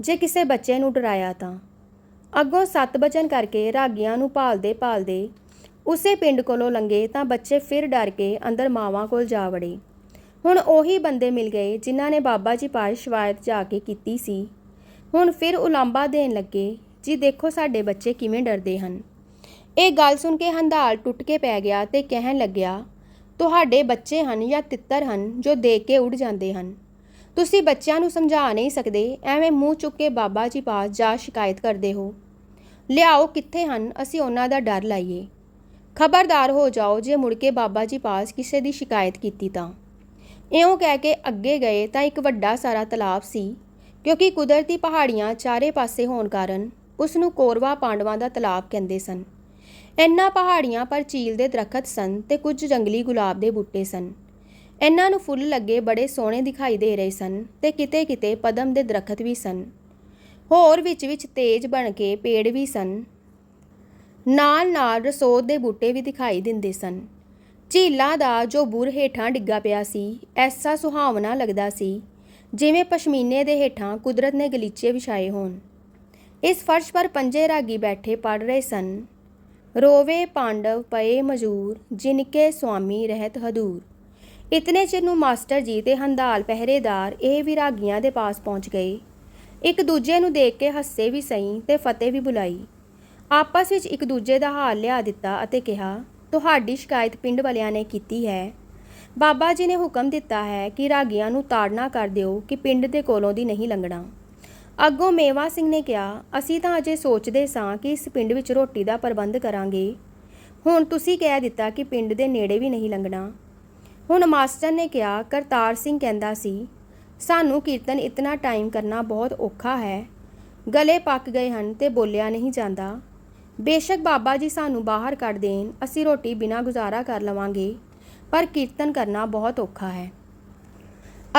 ਜੇ ਕਿਸੇ ਬੱਚੇ ਨੂੰ ਡਰਾਇਆ ਤਾਂ। ਅੱਗੋਂ ਸੱਤ ਬਚਨ ਕਰਕੇ ਰਾਗੀਆਂ ਨੂੰ ਭਾਲਦੇ ਭਾਲਦੇ ਉਸੇ ਪਿੰਡ ਕੋਲੋਂ ਲੰਗੇ ਤਾਂ ਬੱਚੇ ਫਿਰ ਡਰ ਕੇ ਅੰਦਰ ਮਾਵਾਂ ਕੋਲ ਜਾ ਵੜੇ। ਹੁਣ ਉਹੀ ਬੰਦੇ ਮਿਲ ਗਏ ਜਿਨ੍ਹਾਂ ਨੇ ਬਾਬਾ ਜੀ ਪਾਸ ਸ਼ਵਾਇਤ ਜਾ ਕੇ ਕੀਤੀ ਸੀ। ਹੁਣ ਫਿਰ ਉਲਾਂਬਾ ਦੇਣ ਲੱਗੇ ਜੀ ਦੇਖੋ ਸਾਡੇ ਬੱਚੇ ਕਿਵੇਂ ਡਰਦੇ ਹਨ। ਇਹ ਗੱਲ ਸੁਣ ਕੇ ਹੰਦਾਲ ਟੁੱਟ ਕੇ ਪੈ ਗਿਆ ਤੇ ਕਹਿਣ ਲੱਗਿਆ, ਤੁਹਾਡੇ ਬੱਚੇ ਹਨ ਜਾਂ ਤਿੱਤਰ ਹਨ ਜੋ ਦੇਖ ਕੇ ਉੱਡ ਜਾਂਦੇ ਹਨ। ਤੁਸੀਂ ਬੱਚਿਆਂ ਨੂੰ ਸਮਝਾ ਨਹੀਂ ਸਕਦੇ, ਐਵੇਂ ਮੂੰਹ ਚੁੱਕ ਕੇ ਬਾਬਾ ਜੀ ਪਾਸ ਜਾ ਸ਼ਿਕਾਇਤ ਕਰਦੇ ਹੋ। ਲਿਆਓ ਕਿੱਥੇ ਹਨ, ਅਸੀਂ ਉਹਨਾਂ ਦਾ ਡਰ ਲਾਈਏ। ਖਬਰਦਾਰ ਹੋ ਜਾਓ, ਜੇ ਮੁੜ ਕੇ ਬਾਬਾ ਜੀ ਪਾਸ ਕਿਸੇ ਦੀ ਸ਼ਿਕਾਇਤ ਕੀਤੀ ਤਾਂ। ਇਉਂ ਕਹਿ ਕੇ ਅੱਗੇ ਗਏ ਤਾਂ ਇੱਕ ਵੱਡਾ ਸਾਰਾ ਤਲਾਬ ਸੀ, ਕਿਉਂਕਿ ਕੁਦਰਤੀ ਪਹਾੜੀਆਂ ਚਾਰੇ ਪਾਸੇ ਹੋਣ ਕਾਰਨ ਉਸ ਨੂੰ ਕੋਰਵਾ ਪਾਂਡਵਾਂ ਦਾ ਤਲਾਬ ਕਹਿੰਦੇ ਸਨ। ਇੰਨਾ ਪਹਾੜੀਆਂ ਪਰ ਚੀਲ ਦੇ ਦਰਖਤ ਸਨ ਤੇ ਕੁਝ ਜੰਗਲੀ ਗੁਲਾਬ ਦੇ ਬੂਟੇ ਸਨ। ਇਹਨਾਂ ਨੂੰ ਫੁੱਲ ਲੱਗੇ ਬੜੇ ਸੋਹਣੇ ਦਿਖਾਈ ਦੇ ਰਹੇ ਸਨ ਤੇ ਕਿਤੇ-ਕਿਤੇ ਪਦਮ ਦੇ ਦਰਖਤ ਵੀ ਸਨ। ਹੋਰ ਵਿੱਚ ਵਿੱਚ ਤੇਜ਼ ਬਣ ਕੇ ਪੇੜ ਵੀ ਸਨ। ਨਾਲ-ਨਾਲ ਰਸੋਦ ਦੇ ਬੂਟੇ ਵੀ ਦਿਖਾਈ ਦਿੰਦੇ ਸਨ। ਝੀਲਾਂ ਦਾ ਜੋ ਬੁਰ ਹੇਠਾਂ ਡਿੱਗਾ ਪਿਆ ਸੀ, ਐਸਾ ਸੁਹਾਵਣਾ ਲੱਗਦਾ ਸੀ, ਜਿਵੇਂ ਪਸ਼ਮੀਨੇ ਦੇ ਹੇਠਾਂ ਕੁਦਰਤ ਨੇ ਗਲੀਚੇ ਵਿਛਾਏ ਹੋਣ। ਇਸ ਫਰਸ਼ ਪਰ ਪੰਜੇ ਰਾਗੀ ਬੈਠੇ ਪੜ ਰਹੇ ਸਨ। ਰੋਵੇ ਪਾਂਡਵ ਪਏ ਮਜੂਰ, ਜਿਨਕੇ ਸੁਆਮੀ ਰਹਿਤ ਹਦੂਰ। ਇਤਨੇ ਚਿਰ ਨੂੰ ਮਾਸਟਰ ਜੀ ਤੇ ਹੰਦਾਲ ਪਹਿਰੇਦਾਰ ਇਹ ਵੀ ਰਾਗੀਆਂ ਦੇ ਪਾਸ ਪਹੁੰਚ ਗਏ। ਇੱਕ ਦੂਜੇ ਨੂੰ ਦੇਖ ਕੇ ਹੱਸੇ ਵੀ ਸਹੀ ਤੇ ਫਤਿਹ ਵੀ ਬੁਲਾਈ। ਆਪਸ ਵਿੱਚ ਇੱਕ ਦੂਜੇ ਦਾ ਹਾਲ ਲਿਆ ਦਿੱਤਾ ਅਤੇ ਕਿਹਾ, ਤੁਹਾਡੀ ਸ਼ਿਕਾਇਤ ਪਿੰਡ ਵਾਲਿਆਂ ਨੇ ਕੀਤੀ ਹੈ। ਬਾਬਾ ਜੀ ਨੇ ਹੁਕਮ ਦਿੱਤਾ ਹੈ ਕਿ ਰਾਗੀਆਂ ਨੂੰ ਤਾੜਨਾ ਕਰ ਦਿਓ ਕਿ ਪਿੰਡ ਦੇ ਕੋਲੋਂ ਦੀ ਨਹੀਂ ਲੰਘਣਾ। ਅੱਗੋਂ ਮੇਵਾ ਸਿੰਘ ਨੇ ਕਿਹਾ, ਅਸੀਂ ਤਾਂ ਅਜੇ ਸੋਚਦੇ ਸਾਂ ਕਿ ਇਸ ਪਿੰਡ ਵਿੱਚ ਰੋਟੀ ਦਾ ਪ੍ਰਬੰਧ ਕਰਾਂਗੇ। ਹੁਣ ਤੁਸੀਂ ਕਹਿ ਦਿੱਤਾ ਕਿ ਪਿੰਡ ਦੇ ਨੇੜੇ ਵੀ ਨਹੀਂ ਲੰਘਣਾ। ਹੁਣ ਮਾਸਟਰ ਨੇ ਕਿਹਾ, ਕਰਤਾਰ ਸਿੰਘ ਕਹਿੰਦਾ ਸੀ, ਸਾਨੂੰ ਕੀਰਤਨ ਇਤਨਾ ਟਾਈਮ ਕਰਨਾ ਬਹੁਤ ਔਖਾ ਹੈ। ਗਲੇ ਪੱਕ ਗਏ ਹਨ ਤੇ ਬੋਲਿਆ ਨਹੀਂ ਜਾਂਦਾ। ਬੇਸ਼ੱਕ ਬਾਬਾ ਜੀ ਸਾਨੂੰ ਬਾਹਰ ਕੱਢ ਦੇਣ, ਅਸੀਂ ਰੋਟੀ ਬਿਨਾਂ ਗੁਜ਼ਾਰਾ ਕਰ ਲਵਾਂਗੇ, ਪਰ ਕੀਰਤਨ ਕਰਨਾ ਬਹੁਤ ਔਖਾ ਹੈ।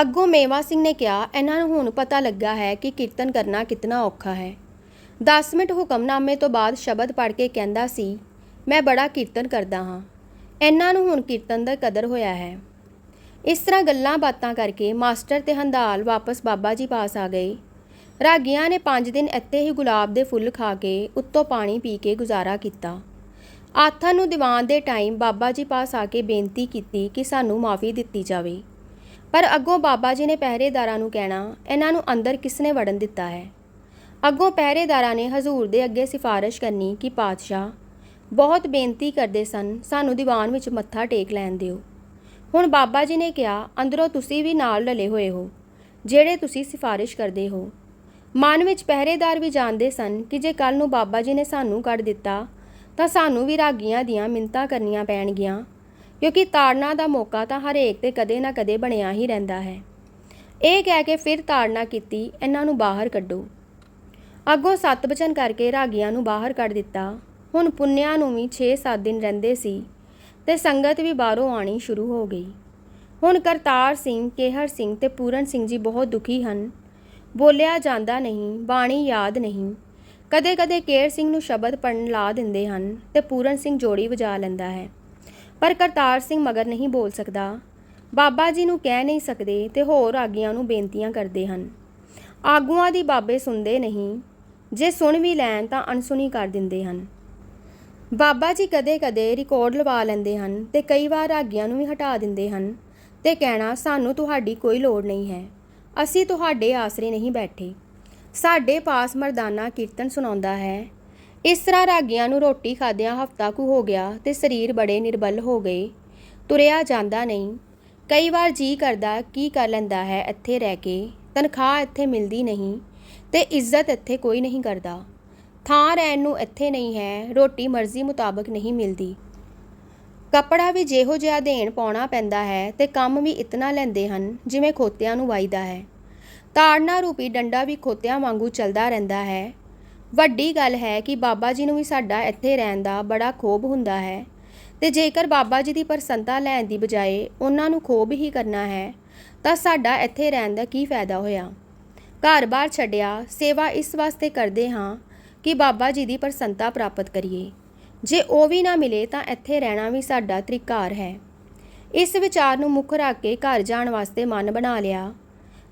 ਅੱਗੋਂ ਮੇਵਾ ਸਿੰਘ ਨੇ ਕਿਹਾ, ਇਹਨਾਂ ਨੂੰ ਹੁਣ ਪਤਾ ਲੱਗਾ ਹੈ ਕਿ ਕੀਰਤਨ ਕਰਨਾ ਕਿੰਨਾ ਔਖਾ ਹੈ। 10 ਮਿੰਟ ਹੁਕਮਨਾਮੇ ਤੋਂ ਬਾਅਦ ਸ਼ਬਦ ਪੜ੍ਹ ਕੇ ਕਹਿੰਦਾ ਸੀ, ਮੈਂ ਬੜਾ ਕੀਰਤਨ ਕਰਦਾ ਹਾਂ। ਇਹਨਾਂ ਨੂੰ ਹੁਣ ਕੀਰਤਨ ਦਾ ਕਦਰ ਹੋਇਆ ਹੈ। ਇਸ ਤਰ੍ਹਾਂ ਗੱਲਾਂ ਬਾਤਾਂ ਕਰਕੇ ਮਾਸਟਰ ਤੇ ਹੰਦਾਲ ਵਾਪਸ ਬਾਬਾ ਜੀ ਪਾਸ ਆ ਗਏ। ਰਾਗੀਆਂ ਨੇ 5 ਦਿਨ ਇੱਥੇ ਹੀ ਗੁਲਾਬ ਦੇ ਫੁੱਲ ਖਾ ਕੇ ਉੱਤੋਂ ਪਾਣੀ ਪੀ ਕੇ ਗੁਜ਼ਾਰਾ ਕੀਤਾ। ਆਥਾਂ ਨੂੰ ਦੀਵਾਨ ਦੇ ਟਾਈਮ ਬਾਬਾ ਜੀ ਪਾਸ ਆ ਕੇ ਬੇਨਤੀ ਕੀਤੀ ਕਿ ਸਾਨੂੰ ਮਾਫੀ ਦਿੱਤੀ ਜਾਵੇ। ਪਰ ਅੱਗੋਂ ਬਾਬਾ ਜੀ ਨੇ ਪਹਿਰੇਦਾਰਾਂ ਨੂੰ ਕਹਿਣਾ, ਇਹਨਾਂ ਨੂੰ ਅੰਦਰ ਕਿਸਨੇ ਵੜਨ ਦਿੱਤਾ ਹੈ? ਅੱਗੋਂ ਪਹਿਰੇਦਾਰਾਂ ਨੇ ਹਜ਼ੂਰ ਦੇ ਅੱਗੇ ਸਿਫਾਰਿਸ਼ ਕਰਨੀ ਕਿ, ਪਾਤਸ਼ਾਹ, ਬਹੁਤ ਬੇਨਤੀ ਕਰਦੇ ਸਨ, ਸਾਨੂੰ ਦੀਵਾਨ ਵਿੱਚ ਮੱਥਾ ਟੇਕ ਲੈਣ ਦਿਓ। ਹੁਣ ਬਾਬਾ ਜੀ ਨੇ ਕਿਹਾ, ਅੰਦਰੋਂ ਤੁਸੀਂ ਵੀ ਨਾਲ ਰਲੇ ਹੋਏ ਹੋ, ਜਿਹੜੇ ਤੁਸੀਂ ਸਿਫਾਰਿਸ਼ ਕਰਦੇ ਹੋ। ਮਨ ਵਿੱਚ ਪਹਿਰੇਦਾਰ ਵੀ ਜਾਣਦੇ ਸਨ ਕਿ ਜੇ ਕੱਲ ਨੂੰ ਬਾਬਾ ਜੀ ਨੇ ਸਾਨੂੰ ਕੱਢ ਦਿੱਤਾ, ਤਾਂ ਸਾਨੂੰ ਵੀ ਰਾਗੀਆਂ ਦੀਆਂ ਮਿੰਤਾਂ ਕਰਨੀਆਂ ਪੈਣਗੀਆਂ, ਕਿਉਂਕਿ ਤਾੜਨਾ ਦਾ ਮੌਕਾ ਤਾਂ ਹਰੇਕ ਤੇ ਕਦੇ ਨਾ ਕਦੇ ਬਣਿਆ ਹੀ ਰਹਿੰਦਾ ਹੈ। ਇਹ ਕਹਿ ਕੇ ਫਿਰ ਤਾੜਨਾ ਕੀਤੀ, ਇਹਨਾਂ ਨੂੰ ਬਾਹਰ ਕੱਢੋ। ਅੱਗੋਂ ਸੱਤ ਬਚਨ ਕਰਕੇ ਰਾਗੀਆਂ ਨੂੰ ਬਾਹਰ ਕੱਢ ਦਿੱਤਾ। ਹੁਣ ਪੁੰਨਿਆਂ ਨੂੰ ਵੀ 6-7 ਦਿਨ ਰਹਿੰਦੇ ਸੀ ਤੇ ਸੰਗਤ ਵੀ ਬਾਹਰੋਂ ਆਣੀ ਸ਼ੁਰੂ ਹੋ ਗਈ। ਹੁਣ ਕਰਤਾਰ ਸਿੰਘ, ਕੇਹਰ ਸਿੰਘ ਤੇ ਪੂਰਨ ਸਿੰਘ ਜੀ ਬਹੁਤ ਦੁਖੀ ਹਨ। ਬੋਲਿਆ ਜਾਂਦਾ ਨਹੀਂ, ਬਾਣੀ ਯਾਦ ਨਹੀਂ। ਕਦੇ-ਕਦੇ ਕੇਰ ਸਿੰਘ ਨੂੰ ਸ਼ਬਦ ਪੜਨ ਲਾ ਦਿੰਦੇ ਹਨ ਤੇ ਪੂਰਨ ਸਿੰਘ ਜੋੜੀ ਵਜਾ ਲੈਂਦਾ ਹੈ। ਪਰ ਕਰਤਾਰ ਸਿੰਘ ਮਗਰ ਨਹੀਂ ਬੋਲ ਸਕਦਾ। ਬਾਬਾ ਜੀ ਨੂੰ ਕਹਿ ਨਹੀਂ ਸਕਦੇ ਤੇ ਹੋਰ ਆਗੀਆਂ ਨੂੰ ਬੇਨਤੀਆਂ ਕਰਦੇ ਹਨ। ਆਗੂਆਂ ਦੀ ਬਾਬੇ ਸੁਣਦੇ ਨਹੀਂ। ਜੇ ਸੁਣ ਵੀ ਲੈਣ ਤਾਂ ਅਣਸੁਣੀ ਕਰ ਦਿੰਦੇ ਹਨ। ਬਾਬਾ ਜੀ ਕਦੇ-ਕਦੇ ਰਿਕਾਰਡ ਲਵਾ ਲੈਂਦੇ ਹਨ ਤੇ ਕਈ ਵਾਰ ਆਗੀਆਂ ਨੂੰ ਵੀ ਹਟਾ ਦਿੰਦੇ ਹਨ। ਤੇ ਕਹਿਣਾ, ਸਾਨੂੰ ਤੁਹਾਡੀ ਕੋਈ ਲੋੜ ਨਹੀਂ ਹੈ। ਅਸੀਂ ਤੁਹਾਡੇ ਆਸਰੇ ਨਹੀਂ ਬੈਠੇ। ਸਾਡੇ ਪਾਸ ਮਰਦਾਨਾ ਕੀਰਤਨ ਸੁਣਾਉਂਦਾ ਹੈ। ਇਸ ਤਰ੍ਹਾਂ ਰਾਗੀਆਂ ਨੂੰ ਰੋਟੀ ਖਾਦਿਆਂ ਹਫਤਾ ਕੁ ਹੋ ਗਿਆ ਤੇ ਸਰੀਰ ਬੜੇ ਨਿਰਬਲ ਹੋ ਗਏ। ਤੁਰਿਆ ਜਾਂਦਾ ਨਹੀਂ। ਕਈ ਵਾਰ ਜੀ ਕਰਦਾ, ਕੀ ਕਰ ਲੈਂਦਾ ਹੈ ਇੱਥੇ ਰਹਿ ਕੇ? ਤਨਖਾਹ ਇੱਥੇ ਮਿਲਦੀ ਨਹੀਂ ਤੇ ਇੱਜ਼ਤ ਇੱਥੇ ਕੋਈ ਨਹੀਂ ਕਰਦਾ। ਥਾਂ ਰਹਿਣ ਨੂੰ ਇੱਥੇ ਨਹੀਂ ਹੈ, ਰੋਟੀ ਮਰਜ਼ੀ ਮੁਤਾਬਕ ਨਹੀਂ ਮਿਲਦੀ। ਕੱਪੜਾ ਵੀ ਜਿਹੋ ਜਿਹਾ ਦੇਣ ਪਾਉਣਾ ਪੈਂਦਾ ਹੈ ਤੇ ਕੰਮ ਵੀ ਇਤਨਾ ਲੈਂਦੇ ਹਨ, ਜਿਵੇਂ ਖੋਤਿਆਂ ਨੂੰ ਵਾਈਦਾ ਹੈ। ਤਾੜਨਾ ਰੂਪੀ ਡੰਡਾ ਵੀ ਖੋਤਿਆਂ ਵਾਂਗੂ ਚੱਲਦਾ ਰਹਿੰਦਾ ਹੈ। ਵੱਡੀ ਗੱਲ ਹੈ ਕਿ ਬਾਬਾ ਜੀ ਨੂੰ ਵੀ ਸਾਡਾ ਇੱਥੇ ਰਹਿਣ ਦਾ ਬੜਾ ਖੋਬ ਹੁੰਦਾ ਹੈ। ਤੇ ਜੇਕਰ ਬਾਬਾ ਜੀ ਦੀ ਪ੍ਰਸੰਨਤਾ ਲੈਣ ਦੀ ਬਜਾਏ ਉਹਨਾਂ ਨੂੰ ਖੋਬ ਹੀ ਕਰਨਾ ਹੈ, ਤਾਂ ਸਾਡਾ ਇੱਥੇ ਰਹਿਣ ਦਾ ਕੀ ਫਾਇਦਾ ਹੋਇਆ? ਘਰ-ਬਾਰ ਛੱਡਿਆ, ਸੇਵਾ ਇਸ ਵਾਸਤੇ ਕਰਦੇ ਹਾਂ ਕਿ ਬਾਬਾ ਜੀ ਦੀ ਪ੍ਰਸੰਨਤਾ ਪ੍ਰਾਪਤ ਕਰੀਏ। ਜੇ ਉਹ ਵੀ ਨਾ ਮਿਲੇ ਤਾਂ ਇੱਥੇ ਰਹਿਣਾ ਵੀ ਸਾਡਾ ਤ੍ਰਿਕਾਰ ਹੈ। ਇਸ ਵਿਚਾਰ ਨੂੰ ਮੁੱਖ ਰੱਖ ਕੇ ਘਰ ਜਾਣ ਵਾਸਤੇ ਮਨ ਬਣਾ ਲਿਆ।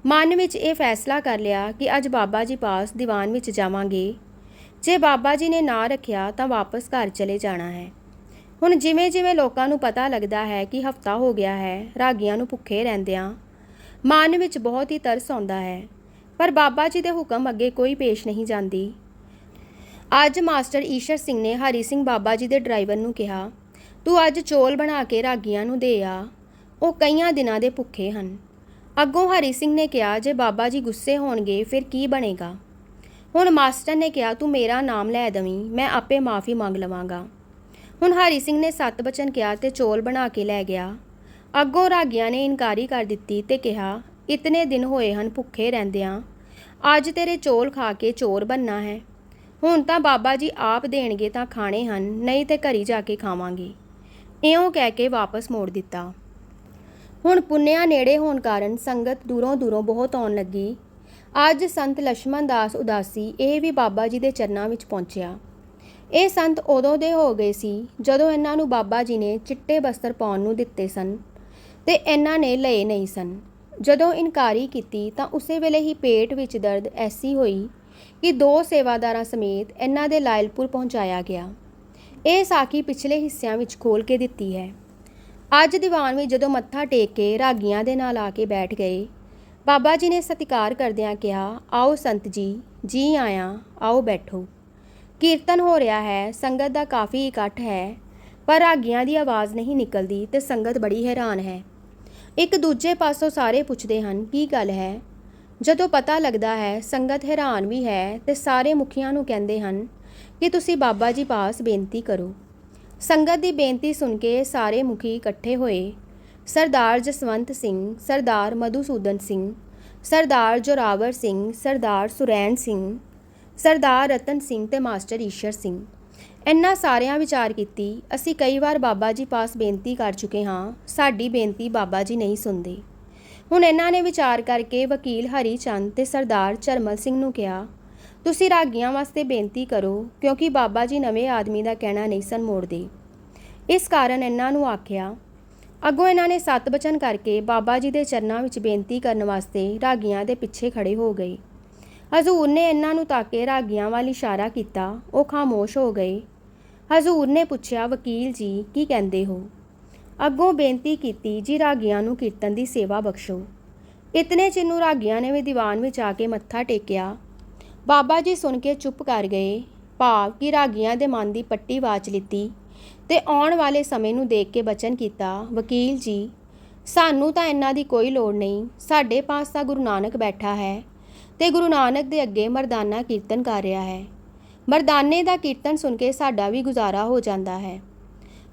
ਮਨ ਵਿੱਚ ਇਹ ਫੈਸਲਾ ਕਰ ਲਿਆ ਕਿ ਅੱਜ ਬਾਬਾ ਜੀ ਪਾਸ ਦੀਵਾਨ ਵਿੱਚ ਜਾਵਾਂਗੇ। ਜੇ ਬਾਬਾ ਜੀ ਨੇ ਨਾ ਰੱਖਿਆ ਤਾਂ ਵਾਪਸ ਘਰ ਚਲੇ ਜਾਣਾ ਹੈ। ਹੁਣ ਜਿਵੇਂ ਜਿਵੇਂ ਲੋਕਾਂ ਨੂੰ ਪਤਾ ਲੱਗਦਾ ਹੈ ਕਿ ਹਫਤਾ ਹੋ ਗਿਆ ਹੈ, ਰਾਗੀਆਂ ਨੂੰ ਭੁੱਖੇ ਰਹਿੰਦਿਆਂ, ਮਨ ਵਿੱਚ ਬਹੁਤ ਹੀ ਤਰਸ ਆਉਂਦਾ ਹੈ। ਪਰ ਬਾਬਾ ਜੀ ਦੇ ਹੁਕਮ ਅੱਗੇ ਕੋਈ ਪੇਸ਼ ਨਹੀਂ ਜਾਂਦੀ। ਅੱਜ ਮਾਸਟਰ ਈਸ਼ਰ ਸਿੰਘ ਨੇ ਹਰੀ ਸਿੰਘ ਬਾਬਾ ਜੀ ਦੇ ਡਰਾਈਵਰ ਨੂੰ ਕਿਹਾ, ਤੂੰ ਅੱਜ ਚੋਲ ਬਣਾ ਕੇ ਰਾਗੀਆਂ ਨੂੰ ਦੇ ਆ। ਉਹ ਕਈਆਂ ਦਿਨਾਂ ਦੇ ਭੁੱਖੇ ਹਨ। ਅੱਗੋਂ ਹਰੀ ਸਿੰਘ ਨੇ ਕਿਹਾ, ਜੇ ਬਾਬਾ ਜੀ ਗੁੱਸੇ ਹੋਣਗੇ, ਫਿਰ ਕੀ ਬਣੇਗਾ? ਹੁਣ ਮਾਸਟਰ ਨੇ ਕਿਹਾ, ਤੂੰ ਮੇਰਾ ਨਾਮ ਲੈ ਦਵੀਂ, ਮੈਂ ਆਪੇ ਮਾਫੀ ਮੰਗ ਲਵਾਂਗਾ। ਹੁਣ ਹਰੀ ਸਿੰਘ ਨੇ ਸੱਤ ਬਚਨ ਕਿਹਾ ਤੇ ਚੋਲ ਬਣਾ ਕੇ ਲੈ ਗਿਆ। ਅੱਗੋਂ ਰਾਗੀਆਂ ਨੇ ਇਨਕਾਰੀ ਕਰ ਦਿੱਤੀ ਤੇ ਕਿਹਾ, ਇਤਨੇ ਦਿਨ ਹੋਏ ਹਨ ਭੁੱਖੇ ਰਹਿੰਦਿਆਂ। ਅੱਜ ਤੇਰੇ ਚੋਲ ਖਾ ਕੇ ਚੋਰ ਬੰਨਾ ਹੈ। ਹੁਣ ਤਾਂ ਬਾਬਾ ਜੀ ਆਪ ਦੇਣਗੇ ਤਾਂ ਖਾਣੇ ਹਨ, ਨਹੀਂ ਤੇ ਘਰੀ ਜਾ ਕੇ ਖਾਵਾਂਗੇ। ਇਉਂ ਕਹਿ ਕੇ ਵਾਪਸ ਮੋੜ ਦਿੱਤਾ। ਹੁਣ ਪੁੰਨਿਆ ਨੇੜੇ ਹੋਣ ਕਾਰਨ ਸੰਗਤ ਦੂਰੋਂ ਦੂਰੋਂ ਬਹੁਤ ਆਉਣ ਲੱਗੀ। ਅੱਜ ਸੰਤ ਲక్ష్మణ ਦਾਸ ਉਦਾਸੀ ਇਹ ਵੀ ਬਾਬਾ ਜੀ ਦੇ ਚਰਨਾਂ ਵਿੱਚ ਪਹੁੰਚਿਆ। ਇਹ ਸੰਤ ਉਦੋਂ ਦੇ ਹੋ ਗਏ ਸੀ ਜਦੋਂ ਇਹਨਾਂ ਨੂੰ ਬਾਬਾ ਜੀ ਨੇ ਚਿੱਟੇ ਬਸਤਰ ਪਾਉਣ ਨੂੰ ਦਿੱਤੇ ਸਨ ਤੇ ਇਹਨਾਂ ਨੇ ਲਏ ਨਹੀਂ ਸਨ। ਜਦੋਂ ਇਨਕਾਰੀ ਕੀਤੀ ਤਾਂ ਉਸੇ ਵੇਲੇ ਹੀ ਪੇਟ ਵਿੱਚ ਦਰਦ ਐਸੀ ਹੋਈ ਕਿ ਦੋ ਸੇਵਾਦਾਰਾਂ ਸਮੇਤ ਇਹਨਾਂ ਦੇ ਲਾਇਲਪੁਰ ਪਹੁੰਚਾਇਆ ਗਿਆ। ਇਹ ਸਾਖੀ ਪਿਛਲੇ ਹਿੱਸਿਆਂ ਵਿੱਚ ਖੋਲ ਕੇ ਦਿੱਤੀ ਹੈ। ਅੱਜ ਦੀਵਾਨ ਵਿੱਚ ਜਦੋਂ ਮੱਥਾ ਟੇਕ ਕੇ ਰਾਗੀਆਂ ਦੇ ਨਾਲ ਆ ਕੇ ਬੈਠ ਗਏ, ਬਾਬਾ ਜੀ ਨੇ ਸਤਿਕਾਰ ਕਰਦਿਆਂ ਕਿਹਾ, ਆਓ ਸੰਤ ਜੀ ਜੀ ਆਇਆਂ, ਆਓ ਬੈਠੋ। ਕੀਰਤਨ ਹੋ ਰਿਹਾ ਹੈ, ਸੰਗਤ ਦਾ ਕਾਫੀ ਇਕੱਠ ਹੈ, ਪਰ ਰਾਗੀਆਂ ਦੀ ਆਵਾਜ਼ ਨਹੀਂ ਨਿਕਲਦੀ ਤੇ ਸੰਗਤ ਬੜੀ ਹੈਰਾਨ ਹੈ। ਇੱਕ ਦੂਜੇ ਪਾਸੋਂ ਸਾਰੇ ਪੁੱਛਦੇ ਹਨ, ਕੀ ਗੱਲ ਹੈ? ਜਦੋਂ ਪਤਾ ਲੱਗਦਾ ਹੈ, ਸੰਗਤ ਹੈਰਾਨ ਵੀ ਹੈ ਤੇ ਸਾਰੇ ਮੁਖੀਆਂ ਨੂੰ ਕਹਿੰਦੇ ਹਨ ਕਿ ਤੁਸੀਂ ਬਾਬਾ ਜੀ ਪਾਸ ਬੇਨਤੀ ਕਰੋ। ਸੰਗਤ ਦੀ ਬੇਨਤੀ ਸੁਣ ਕੇ ਸਾਰੇ ਮੁਖੀ ਇਕੱਠੇ ਹੋਏ। ਸਰਦਾਰ ਜਸਵੰਤ ਸਿੰਘ, ਸਰਦਾਰ ਮਧੂਸੂਦਨ ਸਿੰਘ, ਸਰਦਾਰ ਜੋਰਾਵਰ ਸਿੰਘ, ਸਰਦਾਰ ਸੁਰੈਣ ਸਿੰਘ, ਸਰਦਾਰ ਰਤਨ ਸਿੰਘ ਤੇ ਮਾਸਟਰ ਈਸ਼ਰ ਸਿੰਘ। ਇੰਨਾ ਸਾਰਿਆਂ ਵਿਚਾਰ ਕੀਤੀ, ਅਸੀਂ ਕਈ ਵਾਰ ਬਾਬਾ ਜੀ ਪਾਸ ਬੇਨਤੀ ਕਰ ਚੁੱਕੇ ਹਾਂ, ਸਾਡੀ ਬੇਨਤੀ ਬਾਬਾ ਜੀ ਨਹੀਂ ਸੁਣਦੇ। ਹੁਣ ਇਹਨਾਂ ਨੇ ਵਿਚਾਰ ਕਰਕੇ ਵਕੀਲ ਹਰੀ ਚੰਦ ਤੇ ਸਰਦਾਰ ਚਰਮਲ ਸਿੰਘ ਨੂੰ ਕਿਹਾ, ਤੁਸੀਂ ਰਾਗੀਆਂ ਵਾਸਤੇ ਬੇਨਤੀ ਕਰੋ, ਕਿਉਂਕਿ ਬਾਬਾ ਜੀ ਨਵੇਂ ਆਦਮੀ ਦਾ ਕਹਿਣਾ ਨਹੀਂ ਸਨ ਮੋੜਦੇ। ਇਸ ਕਾਰਨ ਇਹਨਾਂ ਨੂੰ ਆਖਿਆ, ਅੱਗੋਂ ਇਹਨਾਂ ਨੇ ਸੱਤ ਬਚਨ ਕਰਕੇ ਬਾਬਾ ਜੀ ਦੇ ਚਰਨਾਂ ਵਿੱਚ ਬੇਨਤੀ ਕਰਨ ਵਾਸਤੇ ਰਾਗੀਆਂ ਦੇ ਪਿੱਛੇ ਖੜੇ ਹੋ ਗਏ। ਹਜ਼ੂਰ ਨੇ ਇਹਨਾਂ ਨੂੰ ਤਾਕੇ ਰਾਗੀਆਂ ਵੱਲ ਇਸ਼ਾਰਾ ਕੀਤਾ, ਉਹ ਖਾਮੋਸ਼ ਹੋ ਗਏ। ਹਜ਼ੂਰ ਨੇ ਪੁੱਛਿਆ, ਵਕੀਲ ਜੀ, ਕੀ ਕਹਿੰਦੇ ਹੋ? ਅੱਗੋਂ ਬੇਨਤੀ ਕੀਤੀ ਜੀ ਰਾਗੀਆਂ ਨੂੰ ਕੀਰਤਨ ਦੀ ਸੇਵਾ ਬਖਸ਼ੋ। ਇਤਨੇ ਚਿੰਨੂ ਰਾਗੀਆਂ ਨੇ ਵੀ ਦੀਵਾਨ ਵਿੱਚ ਆ ਕੇ ਮੱਥਾ ਟੇਕਿਆ। ਬਾਬਾ ਜੀ ਸੁਣ ਕੇ ਚੁੱਪ ਕਰ ਗਏ। ਭਾਵ ਕਿ ਰਾਗੀਆਂ ਦੇ ਮਨ ਦੀ ਪੱਟੀ ਵਾਚ ਲਿੱਤੀ ਤੇ ਆਉਣ ਵਾਲੇ ਸਮੇਂ ਨੂੰ ਦੇਖ ਕੇ ਬਚਨ ਕੀਤਾ, ਵਕੀਲ ਜੀ, ਸਾਨੂੰ ਤਾਂ ਇਹਨਾਂ ਦੀ ਕੋਈ ਲੋੜ ਨਹੀਂ। ਸਾਡੇ ਪਾਸ ਤਾਂ ਗੁਰੂ ਨਾਨਕ ਬੈਠਾ ਹੈ ਤੇ ਗੁਰੂ ਨਾਨਕ ਦੇ ਅੱਗੇ ਮਰਦਾਨਾ ਕੀਰਤਨ ਕਰ ਰਿਹਾ ਹੈ। ਮਰਦਾਨੇ ਦਾ ਕੀਰਤਨ ਸੁਣ ਕੇ ਸਾਡਾ ਵੀ ਗੁਜ਼ਾਰਾ ਹੋ ਜਾਂਦਾ ਹੈ।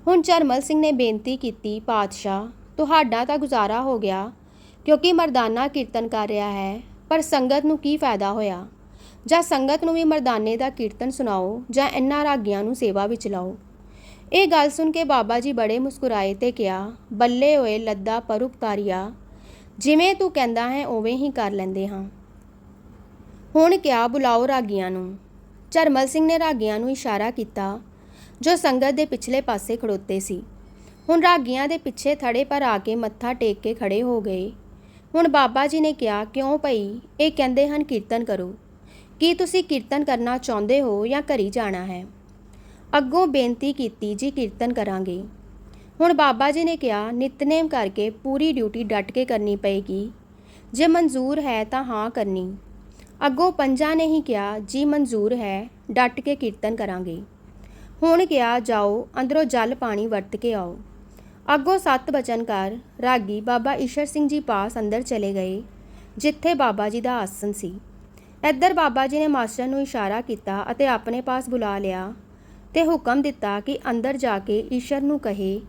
ਹੁਣ ਚਰਮਲ ਸਿੰਘ ਨੇ ਬੇਨਤੀ ਕੀਤੀ, ਪਾਤਸ਼ਾਹ, ਤੁਹਾਡਾ ਤਾਂ ਗੁਜ਼ਾਰਾ ਹੋ ਗਿਆ, ਕਿਉਂਕਿ ਮਰਦਾਨਾ ਕੀਰਤਨ ਕਰ ਰਿਹਾ ਹੈ, ਪਰ ਸੰਗਤ ਨੂੰ ਕੀ ਫਾਇਦਾ ਹੋਇਆ? ਜਾਂ ਸੰਗਤ ਨੂੰ ਵੀ ਮਰਦਾਨੇ ਦਾ ਕੀਰਤਨ ਸੁਣਾਓ, ਜਾਂ ਇਨ੍ਹਾਂ ਰਾਗੀਆਂ ਨੂੰ ਸੇਵਾ ਵਿੱਚ ਲਾਓ? ਇਹ ਗੱਲ ਸੁਣ ਕੇ ਬਾਬਾ ਜੀ ਬੜੇ ਮੁਸਕਰਾਏ ਤੇ ਕਿਹਾ, ਬੱਲੇ ਹੋਏ ਲੱਦਾ ਪਰੁਪ ਤਾਰੀਆ ਜਿਵੇਂ ਤੂੰ ਕਹਿੰਦਾ ਹੈ, ਉਵੇਂ ਹੀ ਕਰ ਲੈਂਦੇ ਹਾਂ। ਹੁਣ ਕਿਹਾ ਬੁਲਾਓ ਰਾਗੀਆਂ ਨੂੰ। ਚਰਮਲ ਸਿੰਘ ਨੇ ਰਾਗੀਆਂ ਨੂੰ ਇਸ਼ਾਰਾ ਕੀਤਾ ਜੋ ਸੰਗਤ ਦੇ ਪਿਛਲੇ ਪਾਸੇ ਖੜੋਤੇ ਸੀ। ਹੁਣ ਰਾਗੀਆਂ ਦੇ ਪਿੱਛੇ ਥੜੇ ਪਰ ਆ ਕੇ ਮੱਥਾ ਟੇਕ ਕੇ ਖੜੇ ਹੋ ਗਏ। ਹੁਣ ਬਾਬਾ ਜੀ ਨੇ ਕਿਹਾ, ਕਿਉਂ ਭਈ? ਇਹ ਕਹਿੰਦੇ ਹਨ, ਕੀਰਤਨ ਕਰੋ। ਕੀ ਤੁਸੀਂ ਕੀਰਤਨ ਕਰਨਾ ਚਾਹੁੰਦੇ ਹੋ ਜਾਂ ਘਰੀ ਜਾਣਾ ਹੈ? ਅੱਗੋਂ ਬੇਨਤੀ ਕੀਤੀ, ਜੀ, ਕੀਰਤਨ ਕਰਾਂਗੇ। ਹੁਣ ਬਾਬਾ ਜੀ ਨੇ ਕਿਹਾ, ਨਿਤਨੇਮ ਕਰਕੇ ਪੂਰੀ ਡਿਊਟੀ ਡਟ ਕੇ ਕਰਨੀ ਪਏਗੀ। ਜੇ ਮਨਜ਼ੂਰ ਹੈ ਤਾਂ ਹਾਂ ਕਰਨੀ। ਅੱਗੋਂ ਪੰਜਾਂ ਨੇ ਹੀ ਕਿਹਾ, ਜੀ, ਮਨਜ਼ੂਰ ਹੈ, ਡਟ ਕੇ ਕੀਰਤਨ ਕਰਾਂਗੇ। ਹੁਣ ਕਿਹਾ ਜਾਓ, ਅੰਦਰੋਂ ਜਲ ਪਾਣੀ ਵਰਤ ਕੇ ਆਓ। ਅੱਗੋਂ ਸੱਤ ਬਚਨ ਕਰ ਰਾਗੀ ਬਾਬਾ ਈਸ਼ਰ ਸਿੰਘ ਜੀ ਪਾਸ ਅੰਦਰ ਚਲੇ ਗਏ, ਜਿੱਥੇ ਬਾਬਾ ਜੀ ਦਾ ਆਸਨ ਸੀ। ਇੱਧਰ ਬਾਬਾ ਜੀ ਨੇ ਮਾਸਟਰ ਨੂੰ ਇਸ਼ਾਰਾ ਕੀਤਾ ਅਤੇ ਆਪਣੇ ਪਾਸ ਬੁਲਾ ਲਿਆ ਤੇ ਹੁਕਮ ਦਿੱਤਾ ਕਿ ਅੰਦਰ ਜਾ ਕੇ ਈਸ਼ਰ ਨੂੰ ਕਹੇ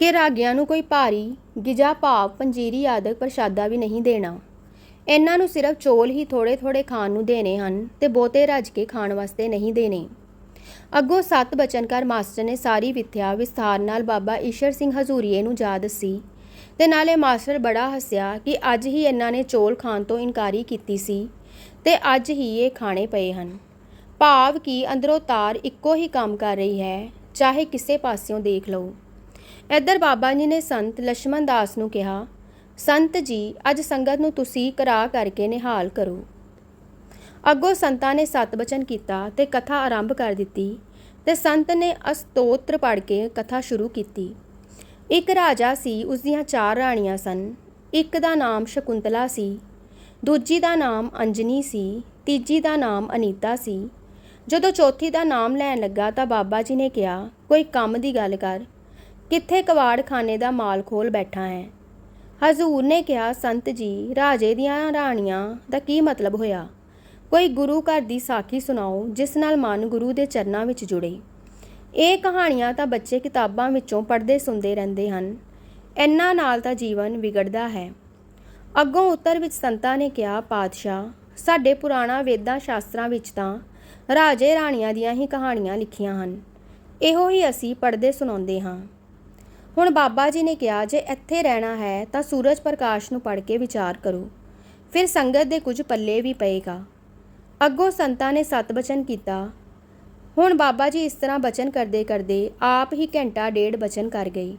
ਕਿ ਰਾਗੀਆਂ ਨੂੰ ਕੋਈ ਭਾਰੀ, ਗਿਜਾ ਭਾਵ, ਪੰਜੀਰੀ ਆਦਿਕ ਪ੍ਰਸ਼ਾਦਾ ਵੀ ਨਹੀਂ ਦੇਣਾ। ਇਹਨਾਂ ਨੂੰ ਸਿਰਫ ਚੋਲ ਹੀ ਥੋੜੇ ਥੋੜੇ ਖਾਣ ਨੂੰ ਦੇਣੇ ਹਨ ਤੇ ਬਹੁਤੇ ਰੱਜ ਕੇ ਖਾਣ ਵਾਸਤੇ ਨਹੀਂ ਦੇਣੇ। ਅੱਗੋਂ ਸੱਤ ਬਚਨਕਾਰ ਮਾਸਟਰ ਨੇ ਸਾਰੀ ਵਿਥਿਆ ਵਿਸਥਾਰ ਨਾਲ ਬਾਬਾ ਈਸ਼ਰ ਸਿੰਘ ਹਜ਼ੂਰੀਏ ਨੂੰ ਜਾ ਦੱਸੀ ਤੇ ਨਾਲੇ ਮਾਸਟਰ ਬੜਾ ਹੱਸਿਆ ਕਿ ਅੱਜ ਹੀ ਇਹਨਾਂ ਨੇ ਚੋਲ ਖਾਣ ਤੋਂ ਇਨਕਾਰੀ ਕੀਤੀ ਸੀ ਤੇ ਅੱਜ ਹੀ ਇਹ ਖਾਣੇ ਪਏ ਹਨ। ਭਾਵ ਕਿ ਅੰਦਰੋਂ ਤਾਰ ਇੱਕੋ ਹੀ ਕੰਮ ਕਰ ਰਹੀ ਹੈ, ਚਾਹੇ ਕਿਸੇ ਪਾਸਿਓਂ ਦੇਖ ਲਓ। ਇੱਧਰ ਬਾਬਾ ਜੀ ਨੇ ਸੰਤ ਲక్ష్మణ ਦਾਸ ਨੂੰ ਕਿਹਾ, ਸੰਤ ਜੀ, ਅੱਜ ਸੰਗਤ ਨੂੰ ਤੁਸੀਂ ਕਰਾ ਕਰਕੇ ਨਿਹਾਲ ਕਰੋ। ਅੱਗੋਂ ਸੰਤਾਂ ਨੇ ਸਤ ਬਚਨ ਕੀਤਾ ਤੇ ਕਥਾ ਆਰੰਭ ਕਰ ਦਿੱਤੀ ਤੇ ਸੰਤ ਨੇ ਅਸਤੋਤਰ ਪੜ੍ਹ ਕੇ ਕਥਾ ਸ਼ੁਰੂ ਕੀਤੀ। ਇੱਕ ਰਾਜਾ ਸੀ, ਉਸ ਦੀਆਂ ਚਾਰ ਰਾਣੀਆਂ ਸਨ। ਇੱਕ ਦਾ ਨਾਮ ਸ਼ਕੁੰਤਲਾ ਸੀ, ਦੂਜੀ ਦਾ ਨਾਮ ਅੰਜਨੀ ਸੀ, ਤੀਜੀ ਦਾ ਨਾਮ ਅਨੀਤਾ ਸੀ। ਜਦੋਂ ਚੌਥੀ ਦਾ ਨਾਮ ਲੈਣ ਲੱਗਾ ਤਾਂ ਬਾਬਾ ਜੀ ਨੇ ਕਿਹਾ, ਕੋਈ ਕੰਮ ਦੀ ਗੱਲ ਕਰ, ਕਿੱਥੇ ਕਵਾੜਖਾਨੇ ਦਾ ਮਾਲ ਖੋਲ ਬੈਠਾ ਹੈ? ਹਜ਼ੂਰ ਨੇ ਕਿਹਾ, ਸੰਤ ਜੀ, ਰਾਜੇ ਦੀਆਂ ਰਾਣੀਆਂ ਦਾ ਕੀ ਮਤਲਬ ਹੋਇਆ? ਕੋਈ ਗੁਰੂ ਘਰ ਦੀ ਸਾਖੀ ਸੁਣਾਓ, ਜਿਸ ਨਾਲ ਮਨ ਗੁਰੂ ਦੇ ਚਰਨਾਂ ਵਿੱਚ ਜੁੜੇ। ਇਹ ਕਹਾਣੀਆਂ ਤਾਂ ਬੱਚੇ ਕਿਤਾਬਾਂ ਵਿੱਚੋਂ ਪੜ੍ਹਦੇ ਸੁਣਦੇ ਰਹਿੰਦੇ ਹਨ। ਇਹਨਾਂ ਨਾਲ ਤਾਂ ਜੀਵਨ ਵਿਗੜਦਾ ਹੈ। ਅੱਗੋਂ ਉੱਤਰ ਵਿੱਚ ਸੰਤਾਂ ਨੇ ਕਿਹਾ, ਪਾਤਸ਼ਾਹ, ਸਾਡੇ ਪੁਰਾਣਾ ਵੇਦਾਂ ਸ਼ਾਸਤਰਾਂ ਵਿੱਚ ਤਾਂ ਰਾਜੇ ਰਾਣੀਆਂ ਦੀਆਂ ਹੀ ਕਹਾਣੀਆਂ ਲਿਖੀਆਂ ਹਨ। ਇਹੋ ਹੀ ਅਸੀਂ ਪੜ੍ਹਦੇ ਸੁਣਾਉਂਦੇ ਹਾਂ। ਹੁਣ ਬਾਬਾ ਜੀ ਨੇ ਕਿਹਾ, ਜੇ ਇੱਥੇ ਰਹਿਣਾ ਹੈ, ਤਾਂ ਸੂਰਜ ਪ੍ਰਕਾਸ਼ ਨੂੰ ਪੜ੍ਹ ਕੇ ਵਿਚਾਰ ਕਰੋ। ਫਿਰ ਸੰਗਤ ਦੇ ਕੁਝ ਪੱਲੇ ਵੀ ਪਏਗਾ। ਅੱਗੋਂ ਸੰਤਾਂ ਨੇ ਸਤ ਬਚਨ ਕੀਤਾ। ਹੁਣ ਬਾਬਾ ਜੀ ਇਸ ਤਰ੍ਹਾਂ ਬਚਨ ਕਰਦੇ ਕਰਦੇ ਆਪ ਹੀ ਘੰਟਾ ਡੇਢ ਬਚਨ ਕਰ ਗਈ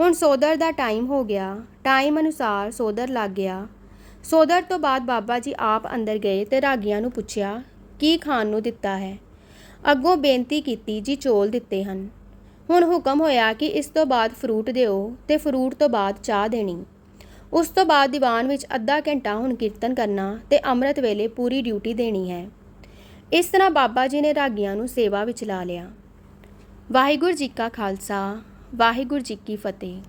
ਹੁਣ ਸੋਦਰ ਦਾ ਟਾਈਮ ਹੋ ਗਿਆ। ਟਾਈਮ ਅਨੁਸਾਰ ਸੋਦਰ ਲੱਗ ਗਿਆ। ਸੋਦਰ ਤੋਂ ਬਾਅਦ ਬਾਬਾ ਜੀ ਆਪ ਅੰਦਰ ਗਏ ਤੇ ਰਾਗੀਆਂ ਨੂੰ ਪੁੱਛਿਆ, ਕੀ ਖਾਣ ਨੂੰ ਦਿੱਤਾ ਹੈ? ਅੱਗੋਂ ਬੇਨਤੀ ਕੀਤੀ, ਜੀ ਚੋਲ ਦਿੱਤੇ ਹਨ। ਹੁਣ ਹੁਕਮ ਹੋਇਆ ਕਿ ਇਸ ਤੋਂ ਬਾਅਦ ਫਰੂਟ ਦਿਓ ਤੇ ਫਰੂਟ ਤੋਂ ਬਾਅਦ ਚਾਹ ਦੇਣੀ। ਉਸ ਤੋਂ ਬਾਅਦ ਦੀਵਾਨ ਵਿੱਚ ਅੱਧਾ ਘੰਟਾ ਹੁਣ ਕੀਰਤਨ ਕਰਨਾ ਤੇ ਅੰਮ੍ਰਿਤ ਵੇਲੇ ਪੂਰੀ ਡਿਊਟੀ ਦੇਣੀ ਹੈ। ਇਸ ਤਰ੍ਹਾਂ ਬਾਬਾ ਜੀ ਨੇ ਰਾਗੀਆਂ ਨੂੰ ਸੇਵਾ ਵਿੱਚ ਲਾ ਲਿਆ। ਵਾਹਿਗੁਰੂ ਜੀ ਕਾ ਖਾਲਸਾ, ਵਾਹਿਗੁਰੂ ਜੀ ਕੀ ਫਤਿਹ।